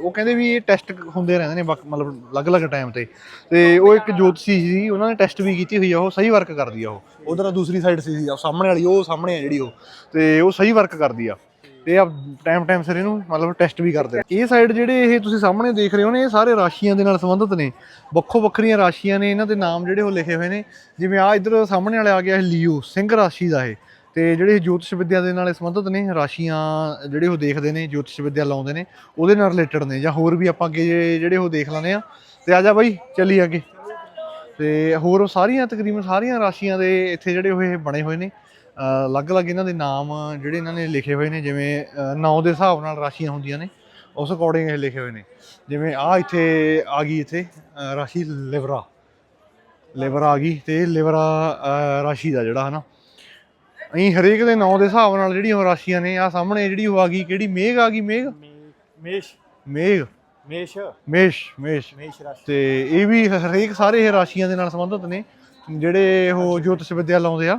ਉਹ ਕਹਿੰਦੇ ਵੀ ਇਹ ਟੈਸਟ ਹੁੰਦੇ ਰਹਿੰਦੇ ਨੇ ਵਕ- ਮਤਲਬ ਅਲੱਗ-ਅਲੱਗ ਟਾਈਮ ਤੇ। ਤੇ ਉਹ ਇੱਕ ਜੋਤਸ਼ੀ ਸੀ ਉਹਨਾਂ ਨੇ ਟੈਸਟ ਵੀ ਕੀਤੀ ਹੋਈ ਆ ਉਹ ਸਹੀ ਵਰਕ ਕਰਦੀ ਆ। ਉਹ। ਉਧਰ ਦੂਸਰੀ ਸਾਈਡ ਸੀ ਉਹ ਸਾਹਮਣੇ ਵਾਲੀ, ਉਹ ਸਾਹਮਣੇ ਆ ਜਿਹੜੀ ਉਹ। ਤੇ ਉਹ ਸਹੀ ਵਰਕ ਕਰਦੀ ਆ। ਤੇ ਆ ਟਾਈਮ ਟਾਈਮ ਸਿਰ ਇਹਨੂੰ ਮਤਲਬ ਟੈਸਟ ਵੀ ਕਰਦੇ ਆ ਇਹ ਸਾਈਡ ਜਿਹੜੇ ਇਹ ਤੁਸੀਂ ਸਾਹਮਣੇ ਦੇਖ ਰਹੇ ਹੋ ਨੇ, ਇਹ ਸਾਰੇ ਰਾਸ਼ੀਆਂ ਦੇ ਨਾਲ ਸੰਬੰਧਿਤ ਨੇ। ਵੱਖੋ ਵੱਖਰੀਆਂ ਰਾਸ਼ੀਆਂ ਨੇ ਇਹਨਾਂ ਦੇ ਨਾਮ ਜਿਹੜੇ ਉਹ ਲਿਖੇ ਹੋਏ ਨੇ। ਜਿਵੇਂ ਆ ਇਧਰ ਸਾਹਮਣੇ ਵਾਲੇ ਆ ਗਿਆ ਇਹ ਲੀਓ, ਸਿੰਘ ਰਾਸ਼ੀ ਦਾ ਇਹ। ਤੇ ਜਿਹੜੇ ਜੋਤਿਸ਼ ਵਿਦਿਆ ਦੇ ਨਾਲ ਸੰਬੰਧਿਤ ਨੇ, ਰਾਸ਼ੀਆਂ ਜਿਹੜੇ ਉਹ ਦੇਖਦੇ ਨੇ, ਜੋਤਿਸ਼ ਵਿਦਿਆ ਲਾਉਂਦੇ ਨੇ, ਉਹਦੇ ਨਾਲ ਰਿਲੇਟਡ ਨੇ। ਜਾਂ ਹੋਰ ਵੀ ਆਪਾਂ ਅੱਗੇ ਜਿਹੜੇ ਉਹ ਦੇਖ ਲੈਂਦੇ ਆ। ਤੇ ਆ ਜਾ ਬਾਈ ਚੱਲੀ ਅੱਗੇ। ਤੇ ਹੋਰ ਸਾਰੀਆਂ ਤਕਰੀਬਨ ਸਾਰੀਆਂ ਰਾਸ਼ੀਆਂ ਦੇ ਇੱਥੇ ਜਿਹੜੇ ਉਹ ਇਹ ਬਣੇ ਹੋਏ ਨੇ। ਅਲੱਗ-ਅਲੱਗ ਇਹਨਾਂ ਦੇ ਨਾਮ ਜਿਹੜੇ ਇਹਨਾਂ ਨੇ ਲਿਖੇ ਹੋਏ ਨੇ ਜਿਵੇਂ ਅਹ ਨਾਂ ਦੇ ਹਿਸਾਬ ਨਾਲ ਰਾਸ਼ੀਆਂ ਹੁੰਦੀਆਂ ਨੇ ਉਸ ਅਕੋਰਡਿੰਗ ਇਹ ਲਿਖੇ ਹੋਏ ਨੇ। ਜਿਵੇਂ ਆ ਇੱਥੇ ਆ ਗਈ ਇੱਥੇ ਰਾਸ਼ੀ ਲਿਵਰਾ। ਲਿਵਰ ਆ ਗਈ ਤੇ ਲਿਵਰਾ ਰਾਸ਼ੀ ਦਾ ਜਿਹੜਾ ਹਨਾ। ਅਹੀਂ ਹਰੇਕ ਦੇ ਨਾਂ ਦੇ ਹਿਸਾਬ ਨਾਲ ਜਿਹੜੀਆਂ ਰਾਸ਼ੀਆਂ ਨੇ ਆ ਸਾਹਮਣੇ ਜਿਹੜੀ ਉਹ ਆ ਗਈ ਕਿਹੜੀ? ਮੇਘ ਆ ਗਈ ਮੇਘ?
ਮੇਸ਼।
ਮੇਘ।
ਮੇਸ਼।
ਮੇਸ਼ ਮੇਸ਼।
ਮੇਸ਼ ਰਾਸ਼ੀ।
ਤੇ ਇਹ ਵੀ ਹਰੇਕ ਸਾਰੇ ਇਹ ਰਾਸ਼ੀਆਂ ਦੇ ਨਾਲ ਸੰਬੰਧਿਤ ਨੇ ਜਿਹੜੇ ਉਹ ਜੋਤਿਸ਼ ਵਿਦਿਆ ਲਾਉਂਦੇ ਆ।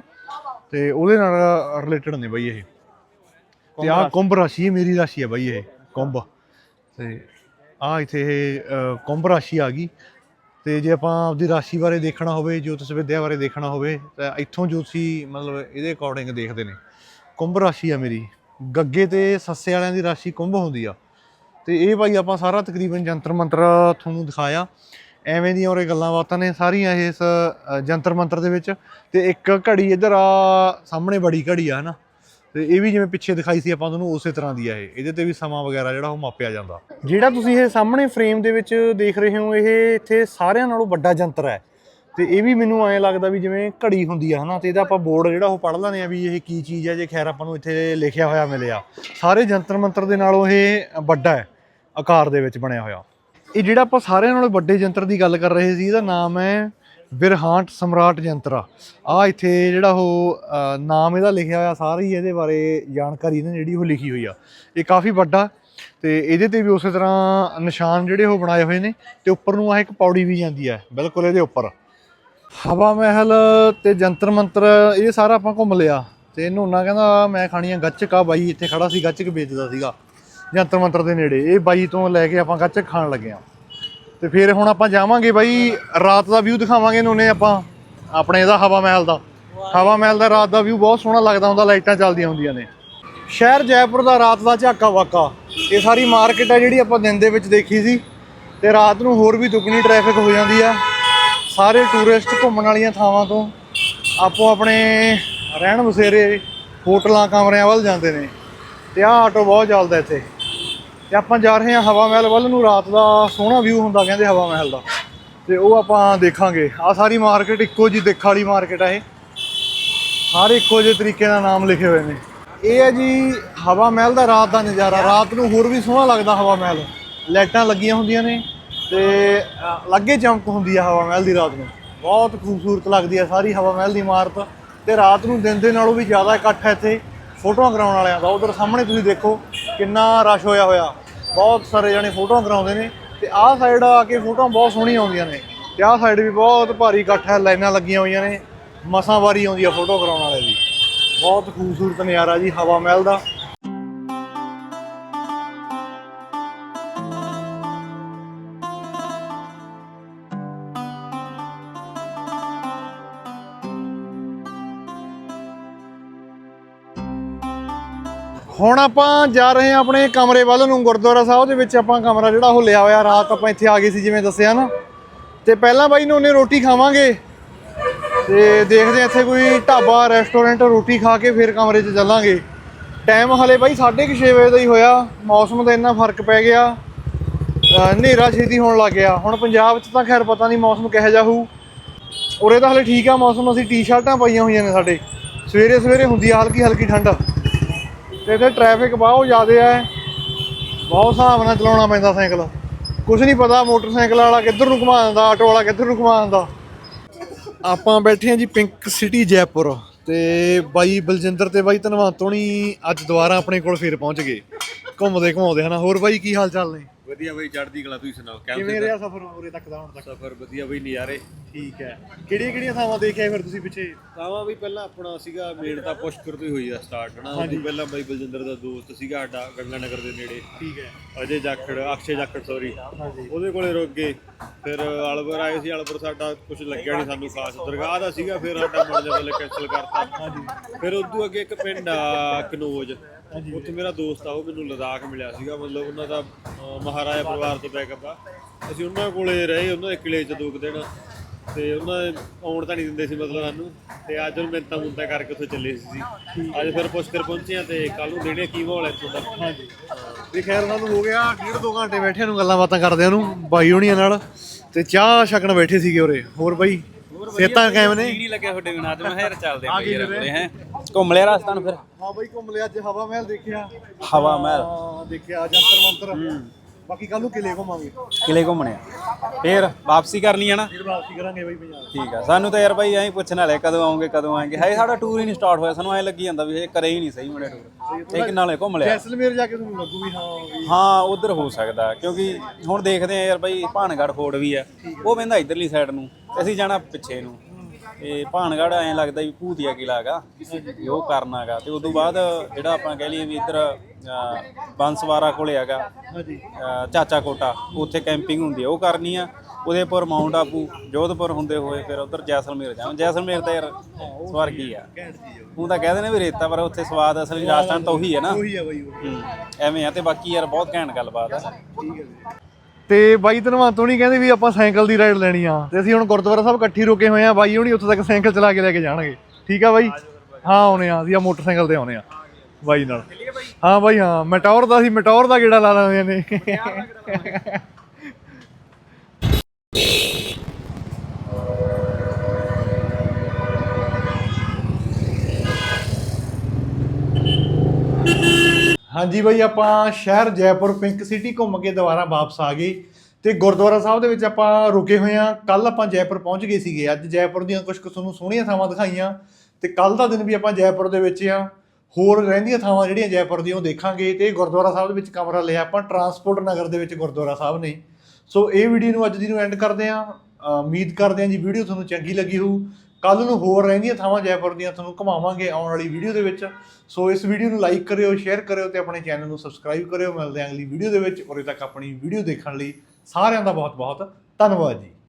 ਤੇ ਉਹਦੇ ਨਾਲ ਰਿਲੇਟਡ ਨੇ ਬਈ ਇਹ। ਤੇ ਆਹ ਕੁੰਭ ਰਾਸ਼ੀ। ਮੇਰੀ ਰਾਸ਼ੀ ਹੈ ਬਈ ਇਹ ਕੁੰਭ। ਤੇ ਆ ਇੱਥੇ ਇਹ ਕੁੰਭ ਰਾਸ਼ੀ ਆ ਗਈ। ਤੇ ਜੇ ਆਪਾਂ ਆਪਦੀ ਰਾਸ਼ੀ ਬਾਰੇ ਦੇਖਣਾ ਹੋਵੇ ਜੋਤਿਸ਼ ਵਿਦਿਆ ਬਾਰੇ ਦੇਖਣਾ ਹੋਵੇ ਤਾਂ ਇੱਥੋਂ ਜੋਤਸ਼ੀ ਮਤਲਬ ਇਹਦੇ ਅਕੋਰਡਿੰਗ ਦੇਖਦੇ ਨੇ। ਕੁੰਭ ਰਾਸ਼ੀ ਆ ਮੇਰੀ। ਗੱਗੇ ਤੇ ਸੱਸੇ ਵਾਲਿਆਂ ਦੀ ਰਾਸ਼ੀ ਕੁੰਭ ਹੁੰਦੀ ਆ। ਤੇ ਇਹ ਭਾਈ ਆਪਾਂ ਸਾਰਾ ਤਕਰੀਬਨ ਜੰਤਰ ਮੰਤਰ ਤੁਹਾਨੂੰ ਦਿਖਾਇਆ। ਐਵੇਂ ਦੀਆਂ ਉਰੇ ਗੱਲਾਂ ਬਾਤਾਂ ਨੇ ਸਾਰੀਆਂ ਇਸ ਅ, ਜੰਤਰ ਮੰਤਰ ਦੇ ਵਿੱਚ। ਤੇ ਇੱਕ ਘੜੀ ਇੱਧਰ ਆ ਸਾਹਮਣੇ ਬੜੀ ਘੜੀ ਆ ਹਨਾ? ਤੇ ਇਹ ਵੀ ਜਿਵੇਂ ਪਿੱਛੇ ਦਿਖਾਈ ਸੀ ਆਪਾਂ ਤੁਹਾਨੂੰ ਉਸੇ ਤਰ੍ਹਾਂ ਦੀ ਆ ਇਹ। ਇਹਦੇ ਤੇ ਵੀ ਸਮਾਂ ਵਗੈਰਾ ਜਿਹੜਾ ਉਹ ਮਾਪਿਆ ਜਾਂਦਾ। ਜਿਹੜਾ ਤੁਸੀਂ ਇਹ ਸਾਹਮਣੇ ਫਰੇਮ ਦੇ ਵਿੱਚ ਦੇਖ ਰਹੇ ਹੋ ਇਹ ਇੱਥੇ ਸਾਰਿਆਂ ਨਾਲੋਂ ਵੱਡਾ ਜੰਤਰ ਹੈ। ਤੇ ਇਹ ਵੀ ਮੈਨੂੰ ਐਂ ਲੱਗਦਾ ਵੀ ਜਿਵੇਂ ਘੜੀ ਹੁੰਦੀ ਆ ਹਨਾ? ਤੇ ਇਹਦਾ ਆਪਾਂ ਬੋਰਡ ਜਿਹੜਾ ਉਹ ਪੜ੍ਹ ਲੈਂਦੇ ਆ ਵੀ ਇਹ ਕੀ ਚੀਜ਼ ਹੈ ਜੇ ਖੈਰ ਆਪਾਂ ਨੂੰ ਇੱਥੇ ਲਿਖਿਆ ਹੋਇਆ ਮਿਲਿਆ। ਸਾਰੇ ਜੰਤਰ ਮੰਤਰ ਦੇ ਨਾਲੋਂ ਇਹ ਵੱਡਾ ਹੈ। ਆਕਾਰ ਦੇ ਵਿੱਚ ਬਣਿਆ ਹੋਇਆ। ਇਹ ਜਿਹੜਾ ਆਪਾਂ ਸਾਰਿਆਂ ਨਾਲੋਂ ਵੱਡੇ ਯੰਤਰ ਦੀ ਗੱਲ ਕਰ ਰਹੇ ਸੀ, ਇਹਦਾ ਨਾਮ ਹੈ ਬਿਰਹਾਂਟ ਸਮਰਾਟ ਯੰਤਰ। ਆ ਇੱਥੇ ਜਿਹੜਾ ਉਹ ਨਾਮ ਇਹਦਾ ਲਿਖਿਆ ਹੋਇਆ, ਸਾਰੀ ਇਹਦੇ ਬਾਰੇ ਜਾਣਕਾਰੀ ਇਹਨੇ ਜਿਹੜੀ ਉਹ ਲਿਖੀ ਹੋਈ ਆ। ਇਹ ਕਾਫੀ ਵੱਡਾ, ਤੇ ਇਹਦੇ ਤੇ ਵੀ ਉਸੇ ਤਰ੍ਹਾਂ ਨਿਸ਼ਾਨ ਜਿਹੜੇ ਉਹ ਬਣਾਏ ਹੋਏ ਨੇ, ਤੇ ਉੱਪਰ ਨੂੰ ਆ ਇੱਕ ਪੌੜੀ ਵੀ ਜਾਂਦੀ ਹੈ, ਬਿਲਕੁਲ ਇਹਦੇ ਉੱਪਰ। ਹਵਾ ਮਹਿਲ ਤੇ ਜੰਤਰ ਮੰਤਰ, ਇਹ ਸਾਰਾ ਆਪਾਂ ਘੁੰਮ ਲਿਆ। ਤੇ ਨੋਨਾ ਕਹਿੰਦਾ, ਮੈਂ ਖਾਣੀ ਆ ਗੱਚਕ ਆ ਬਾਈ, ਇੱਥੇ ਖੜਾ ਸੀ, ਗੱਚਕ ਵੇਚਦਾ ਸੀਗਾ। ਜੰਤਰ ਮੰਤਰ ਦੇ ਨੇੜੇ। ਇਹ ਬਾਈ ਤੋਂ ਲੈ ਕੇ ਆਪਾਂ ਕੱਚ ਖਾਣ ਲੱਗੇ ਆ ਤੇ ਫਿਰ ਹੁਣ ਆਪਾਂ ਜਾਵਾਂਗੇ ਬਾਈ, ਰਾਤ ਦਾ ਵਿਊ ਦਿਖਾਵਾਂਗੇ ਨੋਨੇ ਆਪਾਂ। ਆਪਣੇ ਇਹਦਾ ਹਵਾ ਮਹਿਲ ਦਾ। ਹਵਾ ਮਹਿਲ ਦਾ ਰਾਤ ਦਾ ਵਿਊ ਬਹੁਤ ਸੋਹਣਾ ਲੱਗਦਾ ਹੁੰਦਾ, ਲਾਈਟਾਂ ਚੱਲਦੀਆਂ ਹੁੰਦੀਆਂ ਨੇ। ਸ਼ਹਿਰ ਜੈਪੁਰ ਦਾ ਰਾਤ ਦਾ ਝਾਕਾ ਵਾਕਾ। ਇਹ ਸਾਰੀ ਮਾਰਕੀਟ ਆ ਜਿਹੜੀ ਆਪਾਂ ਦਿਨ ਦੇ ਵਿੱਚ ਦੇਖੀ ਸੀ। ਤੇ ਰਾਤ ਨੂੰ ਹੋਰ ਵੀ ਦੁੱਗਣੀ ਟ੍ਰੈਫਿਕ ਹੋ ਜਾਂਦੀ ਆ। ਸਾਰੇ ਟੂਰਿਸਟ ਘੁੰਮਣ ਵਾਲੀਆਂ ਥਾਵਾਂ ਤੋਂ ਆਪੋ ਆਪਣੇ ਰਹਿਣ ਬਸੇਰੇ ਹੋਟਲਾਂ, ਕਮਰਿਆਂ ਵੱਲ ਜਾਂਦੇ ਨੇ। ਤੇ ਆਹ ਆਟੋ ਬਹੁਤ ਚੱਲਦਾ ਇੱਥੇ। ਤੇ ਆਪਾਂ ਜਾ ਰਹੇ ਹਾਂ ਹਵਾ ਮਹਿਲ ਵੱਲ ਨੂੰ ਰਾਤ ਦਾ ਸੋਹਣਾ ਵਿਊ ਹੁੰਦਾ ਕਹਿੰਦੇ ਹਵਾ ਮਹਿਲ ਦਾ। ਤੇ ਉਹ ਆਪਾਂ ਦੇਖਾਂਗੇ। ਆ ਸਾਰੀ ਮਾਰਕੀਟ ਇੱਕੋ ਜੀ ਦਿੱਖ ਵਾਲੀ ਮਾਰਕੀਟ ਆ ਇਹ। ਸਾਰੇ ਇੱਕੋ ਜਿਹੇ ਤਰੀਕੇ ਨਾਲ ਨਾਮ ਲਿਖੇ ਹੋਏ ਨੇ। ਇਹ ਹੈ ਜੀ ਹਵਾ ਮਹਿਲ ਦਾ ਰਾਤ ਦਾ ਨਜ਼ਾਰਾ। ਰਾਤ ਨੂੰ ਹੋਰ ਵੀ ਸੋਹਣਾ ਲੱਗਦਾ ਹਵਾ ਮਹਿਲ। ਲਾਈਟਾਂ ਲੱਗੀਆਂ ਹੁੰਦੀਆਂ ਨੇ ਤੇ ਅ, ਲੱਗੇ ਚਮਕ ਹੁੰਦੀ ਆ ਹਵਾ ਮਹਿਲ ਦੀ ਰਾਤ ਨੂੰ। ਬਹੁਤ ਖੂਬਸੂਰਤ ਲੱਗਦੀ ਆ ਸਾਰੀ ਹਵਾ ਮਹਿਲ ਦੀ ਇਮਾਰਤ। ਤੇ ਰਾਤ ਨੂੰ ਦਿਨ ਦੇ ਨਾਲੋਂ ਵੀ ਜ਼ਿਆਦਾ ਇਕੱਠ ਹੈ ਇੱਥੇ। ਫੋਟੋਆਂ ਕਰਾਉਣ ਵਾਲਿਆਂ ਦਾ। ਉਧਰ ਸਾਹਮਣੇ ਤੁਸੀਂ ਦੇਖੋ ਕਿੰਨਾ ਰਸ਼ ਹੋਇਆ ਹੋਇਆ। ਬਹੁਤ ਸਾਰੇ ਜਣੇ ਫੋਟੋਆਂ ਕਰਾਉਂਦੇ ਨੇ ਤੇ ਆਹ ਸਾਈਡ ਆ ਕੇ ਫੋਟੋਆਂ ਬਹੁਤ ਸੋਹਣੀਆਂ ਆਉਂਦੀਆਂ ਨੇ ਤੇ ਆਹ ਸਾਈਡ ਵੀ ਬਹੁਤ ਭਾਰੀ ਇਕੱਠ ਹੈ, ਲਾਈਨਾਂ ਲੱਗੀਆਂ ਹੋਈਆਂ ਨੇ ਮਸਾਂ ਵਾਰੀ ਆਉਂਦੀ ਆ ਫੋਟੋ ਕਰਾਉਣ ਵਾਲੇ ਦੀ। ਬਹੁਤ ਖੂਬਸੂਰਤ ਨਜ਼ਾਰਾ ਜੀ, ਹਵਾ ਮਹਿਲ ਦਾ। ਹੁਣ ਆਪਾਂ ਜਾ ਰਹੇ ਹਾਂ ਆਪਣੇ ਕਮਰੇ ਵੱਲ ਨੂੰ, ਗੁਰਦੁਆਰਾ ਸਾਹਿਬ ਦੇ ਵਿੱਚ ਆਪਾਂ ਕਮਰਾ ਜਿਹੜਾ ਉਹ ਲਿਆ ਹੋਇਆ, ਰਾਤ ਆਪਾਂ ਇੱਥੇ ਆ ਗਏ ਸੀ ਜਿਵੇਂ ਦੱਸਿਆ ਨਾ। ਤੇ ਪਹਿਲਾਂ ਬਾਈ ਨੂੰ ਉਹਨੇ ਰੋਟੀ ਖਾਵਾਂਗੇ। ਤੇ ਦੇਖਦੇ ਹਾਂ ਇੱਥੇ ਕੋਈ ਢਾਬਾ ਰੈਸਟੋਰੈਂਟ ਰੋਟੀ ਖਾ ਕੇ ਫਿਰ ਕਮਰੇ 'ਚ ਚੱਲਾਂਗੇ। ਟਾਈਮ ਹਲੇ ਬਾਈ 6:30 ਵਜੇ ਦਾ ਹੀ ਹੋਇਆ, ਮੌਸਮ ਦਾ ਇੰਨਾ ਫ਼ਰਕ ਪੈ ਗਿਆ। ਹਨੇਰਾ ਛੇਤੀ ਹੋਣ ਲੱਗ ਗਿਆ। ਹੁਣ ਪੰਜਾਬ 'ਚ ਤਾਂ ਖੈਰ ਪਤਾ ਨਹੀਂ ਮੌਸਮ ਕਿਹੋ ਜਿਹਾ ਹੋਊ। ਉਰੇ ਤਾਂ ਹਲੇ ਠੀਕ ਆ ਮੌਸਮ, ਅਸੀਂ ਟੀ-ਸ਼ਰਟਾਂ ਪਾਈਆਂ ਹੋਈਆਂ ਨੇ ਸਾਡੇ। ਸਵੇਰੇ ਸਵੇਰੇ ਹੁੰਦੀ ਆ ਹਲਕੀ ਹਲਕੀ ਠੰਡ। ਤੇ ਇੱਥੇ ਟ੍ਰੈਫਿਕ ਬਹੁਤ ਜ਼ਿਆਦਾ ਹੈ ਬਹੁਤ ਹਿਸਾਬ ਨਾਲ ਚਲਾਉਣਾ ਪੈਂਦਾ ਸਾਈਕਲ। ਕੁਝ ਨਹੀਂ ਪਤਾ ਮੋਟਰਸਾਈਕਲ ਵਾਲਾ ਕਿੱਧਰ ਨੂੰ ਘੁਮਾ ਦਿੰਦਾ, ਆਟੋ ਵਾਲਾ ਕਿੱਧਰ ਨੂੰ ਘੁਮਾ ਦਿੰਦਾ। ਆਪਾਂ ਬੈਠੇ ਹਾਂ ਜੀ ਪਿੰਕ ਸਿਟੀ ਜੈਪੁਰ ਤੇ ਬਾਈ ਬਲਜਿੰਦਰ ਤੇ ਬਾਈ ਧਨਵੰਤ ਹੋਣੀ ਅੱਜ ਦੁਬਾਰਾ ਆਪਣੇ ਕੋਲ ਫੇਰ ਪਹੁੰਚ ਗਏ। ਘੁੰਮਦੇ ਘੁਮਾਉਂਦੇ ਹਨਾ। ਹੋਰ ਬਾਈ ਕੀ ਹਾਲ ਚਾਲ ਨੇ?
ਵਧੀਆ ਬਈ ਚੜ੍ਹਦੀ ਕਲਾ ਤੁਸੀਂ ਸੁਣਾਓ
ਕਿਵੇਂ ਰਿਹਾ ਸਫ਼ਰ ਉਰੇ ਤੱਕ ਦਾ ਹੁਣ ਤੱਕ?
ਸਫਰ ਵਧੀਆ ਬਈ ਨਜ਼ਾਰੇ।
ਠੀਕ ਹੈ। ਕਿਹੜੀਆਂ ਕਿਹੜੀਆਂ ਥਾਵਾਂ ਦੇਖਿਆ ਫਿਰ ਤੁਸੀਂ ਪਿੱਛੇ?
ਤਾਵਾ ਵੀ ਪਹਿਲਾਂ ਆਪਣਾ ਸੀਗਾ ਮੇਨ ਤਾਂ ਪੁਸ਼ਕਰ ਤੋਂ ਹੀ ਹੋਈ ਆ ਸਟਾਰਟ ਹਨਾ? ਉਹ ਪਹਿਲਾਂ ਬਾਈ ਬਲਜਿੰਦਰ ਦਾ ਦੋਸਤ ਸੀਗਾ ਸਾਡਾ ਗੰਗਾ ਨਗਰ ਦੇ ਨੇੜੇ।
ਠੀਕ ਹੈ।
ਅਜੇ ਜਾਖੜ ਅਕਸ਼ੇ ਜਾਖੜ ਸੌਰੀ ਉਹਦੇ ਕੋਲੇ ਰੁਕ ਗਏ। ਫਿਰ ਅਲਵਰ ਆਏ ਸੀ ਅਲਵਰ ਸਾਡਾ ਕੁਝ ਲੱਗਿਆ ਨਹੀਂ ਸਾਨੂੰ ਖਾਸ। ਦਰਗਾਹ ਦਾ ਸੀਗਾ ਫਿਰ ਸਾਡਾ ਮੁੜ ਜਾ ਕੈਨਸਲ ਕਰਤਾ। ਫਿਰ ਉਦੋਂ ਅੱਗੇ ਇੱਕ ਪਿੰਡ ਆ ਕਨੋਜ। ਉੱਥੇ ਮੇਰਾ ਦੋਸਤ ਆ ਉਹ ਮੈਨੂੰ ਲਦਾਖ ਮਿਲਿਆ ਸੀਗਾ ਮਤਲਬ ਉਹਨਾਂ ਦਾ ਅਹ, ਮਹਾਰਾਜਾ ਪਰਿਵਾਰ ਤੋਂ ਬੈਕਅਪ ਆ। ਅਸੀਂ ਉਹਨਾਂ ਕੋਲੇ ਰਹੇ ਉਹਨਾਂ ਦੇ ਕਿਲੇ 'ਚ ਦੋ ਕੁ ਦਿਨ। ਤੇ ਉਹਨਾਂ ਆਉਣ ਤਾਂ ਨਹੀਂ ਦਿੰਦੇ ਸੀ ਮਤਲਬ ਸਾਨੂੰ। ਤੇ ਅੱਜ ਉਹ ਮਿੰਤਾ ਮੁੰਤਾ ਕਰਕੇ ਉੱਥੇ ਚੱਲੇ ਸੀ ਅੱਜ ਫਿਰ ਪੁਸ਼ਕਰ ਪਹੁੰਚੇ ਆ ਤੇ ਕੱਲ ਨੂੰ ਦੇਣੇ ਕੀ ਮਾਹੌਲ ਹੈ ਇੱਥੋਂ ਦਾ।
ਹਾਂਜੀ। ਵੀ ਖੈਰ ਉਹਨਾਂ ਨੂੰ ਹੋ ਗਿਆ ਡੇਢ ਦੋ ਘੰਟੇ ਬੈਠਿਆਂ ਨੂੰ ਗੱਲਾਂ ਬਾਤਾਂ ਕਰਦਿਆਂ ਨੂੰ ਬਾਈ ਹੋਣੀਆਂ ਨਾਲ। ਤੇ ਚਾਹ ਛਕਣ ਬੈਠੇ ਸੀਗੇ ਉਰੇ। ਹੋਰ ਬਾਈ? ਸੇਤਾਂ ਕਾਇਮ ਨੇ।
ਨਹੀਂ ਲੱਗਿਆ ਤੁਹਾਡੇ ਬਿਨਾਂ ਅੱਜ ਮੈਂ ਹੈਰ ਚੱਲਦੇ
ਆ
ਯਾਰ
ਵੀਰੇ।
ਆਪਣੇ ਹੈ। ਘੁੰਮ ਲਿਆ ਰਸਤਾ ਨੂੰ ਫਿਰ?
ਹਾਂ ਬਾਈ ਘੁੰਮ ਲਿਆ ਅੱਜ ਹਵਾ ਮਹਿਲ ਦੇਖਿਆ।
ਹਵਾ ਮਹਿਲ।
ਦੇਖਿਆ ਜੰਤਰ ਮੰਤਰ। ਬਾਕੀ ਕੱਲ ਨੂੰ ਕਿਲੇ ਘੁੰਮਾਂਗੇ।
ਕਿਲੇ ਘੁੰਮਣੇ ਆ। ਫੇਰ ਵਾਪਸੀ ਕਰਨੀ ਹੈ ਨਾ?
ਫਿਰ ਵਾਪਸੀ ਕਰਾਂਗੇ ਬਾਈ ਪੰਜਾਬ।
ਠੀਕ ਆ। ਸਾਨੂੰ ਤਾਂ ਯਾਰ ਭਾਈ ਐਂ ਪੁੱਛਣ ਵਾਲੇ ਕਦੋਂ ਆਉਂਗੇ ਕਦੋਂ ਆਏਗੇ? ਹੈ ਸਾਡਾ ਟੂਰ ਹੀ ਨਹੀਂ ਸਟਾਰਟ ਹੋਇਆ। ਸਾਨੂੰ ਐਂ ਲੱਗੀ ਜਾਂਦਾ ਵੀ ਇਹ ਕਰੇ ਹੀ ਨਹੀਂ ਸਹੀ ਮੜੇ ਟੂਰ ਇਹ ਕਿੰਨਾ ਨਾਲੇ ਘੁੰਮ ਲਿਆ।
ਜੈਸਲਮੇਰ ਜਾ ਕੇ ਤੁਹਾਨੂੰ ਲੱਗੂ ਵੀ ਹਾਂ
ਹਾਂ ਉਧਰ ਹੋ ਸਕਦਾ। ਕਿਉਂਕਿ ਹੁਣ ਦੇਖਦੇ ਆ ਯਾਰ ਭਾਈ ਭਾਨਗੜ ਫੋਰਡ ਵੀ ਆ। ਉਹ ਕਹਿੰਦਾ ਇਧਰਲੀ ਸਾਈਡ ਨੂੰ। ਤੇ ਅਸੀਂ ਜਾਣਾ ਪਿੱਛੇ ਨੂੰ। ਤੇ ਭਾਨਗੜ ਐਂ ਲੱਗਦਾ ਵੀ ਭੂਤੀਆ ਕਿਲਾ ਹੈਗਾ। ਉਹ ਕਰਨਾਗਾ ਤੇ ਉਦੋਂ ਬਾਅਦ ਜਿਹੜਾ ਆਪਾਂ ਕਹਿ ਲਈਏ ਵੀ ਇੱਧਰ ਬੰਸਵਾਰਾ ਕੋਲੇ ਹੈਗਾ
ਹਾਂਜੀ।
ਚਾਚਾ ਕੋਟਾ ਉੱਥੇ ਕੈਂਪਿੰਗ ਹੁੰਦੀ ਆ ਉਹ ਕਰਨੀ ਆ। ਉਹਦੇ ਪਰ ਮਾਊਂਟ ਆਬੂ ਜੋਧਪੁਰ ਹੁੰਦੇ ਹੋਏ ਫਿਰ ਉਧਰ ਜੈਸਲਮੇਰ ਜਾਵਾਂ। ਜੈਸਲਮੇਰ ਤਾਂ ਯਾਰ ਸਵਰਗੀ ਆ। ਹੁਣ ਤਾਂ ਕਹਿੰਦੇ ਨੇ ਵੀ ਰੇਤਾ ਪਰ ਉੱਥੇ ਸਵਾਦ ਅਸਲੀ ਰਾਜਸਥਾਨ ਤਾਂ ਉਹੀ ਹੈ ਨਾ।
ਉਹੀ ਬਾਈ ਉਹੀ।
ਹੂੰ, ਐਵੇਂ ਆ ਤੇ ਬਾਕੀ ਯਾਰ ਬਹੁਤ ਘੈਂਟ ਗੱਲਬਾਤ ਆ।
ਹੈ ਤੇ ਬਾਈ ਧਨਵੰਤ ਹੋਣੀ ਕਹਿੰਦੇ ਵੀ ਆਪਾਂ ਸਾਈਕਲ ਦੀ ਰਾਈਡ ਲੈਣੀ ਆ। ਤੇ ਅਸੀਂ ਹੁਣ ਗੁਰਦੁਆਰਾ ਸਾਹਿਬ ਇਕੱਠੀ ਰੁਕੇ ਹੋਏ ਆ। ਬਾਈ ਹੋਣੀ ਉੱਥੇ ਤੱਕ ਸਾਈਕਲ ਚਲਾ ਕੇ ਲੈ ਕੇ ਜਾਣਗੇ। ਠੀਕ ਆ ਬਾਈ? ਹਾਂ ਆਉਣੇ ਆ। ਅਸੀਂ ਆ ਮੋਟਰਸਾਈਕਲ ਤੇ ਆਉਣੇ ਆ। ਬਾਈ ਨਾਲ। ਹਾਂ ਬਾਈ, ਹਾਂ, ਮਟੌਰ ਦਾ ਸੀ, ਮਟੌਰ ਦਾ ਗੇੜਾ ਲਾ ਲੈਂਦੇ ਨੇ। ਹਾਂਜੀ ਬਾਈ, ਆਪਾਂ ਸ਼ਹਿਰ ਜੈਪੁਰ ਪਿੰਕ ਸਿਟੀ ਘੁੰਮ ਕੇ ਦੁਬਾਰਾ ਵਾਪਸ ਆ ਗਏ ਤੇ ਗੁਰਦੁਆਰਾ ਸਾਹਿਬ ਦੇ ਵਿੱਚ ਆਪਾਂ ਰੁਕੇ ਹੋਏ ਆ ਕੱਲ ਆਪਾਂ ਜੈਪੁਰ ਪਹੁੰਚ ਗਏ ਸੀਗੇ। ਅੱਜ ਜੈਪੁਰ ਦੀਆਂ ਕੁਝ ਕੁ ਤੁਹਾਨੂੰ ਸੋਹਣੀਆਂ ਥਾਵਾਂ ਦਿਖਾਈਆਂ ਤੇ ਕੱਲ ਦਾ ਦਿਨ ਵੀ ਆਪਾਂ ਜੈਪੁਰ ਦੇ ਵਿੱਚ ਆ ਹੋਰ ਰਹਿੰਦੀਆਂ ਥਾਵਾਂ ਜਿਹੜੀਆਂ ਜੈਪੁਰ ਦੀਆਂ ਉਹ ਦੇਖਾਂਗੇ ਤੇ ਗੁਰਦੁਆਰਾ ਸਾਹਿਬ ਦੇ ਵਿੱਚ ਕਮਰਾ ਲਿਆ ਆਪਾਂ, ਟਰਾਂਸਪੋਰਟ ਨਗਰ ਦੇ ਵਿੱਚ ਗੁਰਦੁਆਰਾ ਸਾਹਿਬ ਨੇ। ਸੋ ਇਹ ਵੀਡੀਓ ਨੂੰ ਅੱਜ ਦੀ ਨੂੰ ਐਂਡ ਕਰਦੇ ਆ ਉਮੀਦ ਕਰਦੇ ਆ ਜੀ ਵੀਡੀਓ ਤੁਹਾਨੂੰ ਚੰਗੀ ਲੱਗੀ ਹੋਊ। ਕੱਲ ਨੂੰ ਹੋਰ ਰਹਿੰਦੀਆਂ ਥਾਵਾਂ ਜੈਪੁਰ ਦੀਆਂ ਤੁਹਾਨੂੰ ਘੁਮਾਵਾਂਗੇ ਆਉਣ ਵਾਲੀ ਵੀਡੀਓ ਦੇ ਵਿੱਚ। ਸੋ ਇਸ ਵੀਡੀਓ ਨੂੰ ਲਾਈਕ ਕਰਿਓ ਸ਼ੇਅਰ ਕਰਿਓ ਤੇ ਆਪਣੇ ਚੈਨਲ ਨੂੰ ਸਬਸਕ੍ਰਾਈਬ ਕਰਿਓ। ਮਿਲਦੇ ਹਾਂ ਅਗਲੀ ਵੀਡੀਓ ਦੇ ਵਿੱਚ। ਔਰ ਇਹ ਤੱਕ ਆਪਣੀ ਵੀਡੀਓ ਦੇਖਣ ਲਈ ਸਾਰਿਆਂ ਦਾ ਬਹੁਤ ਬਹੁਤ ਧੰਨਵਾਦ ਜੀ।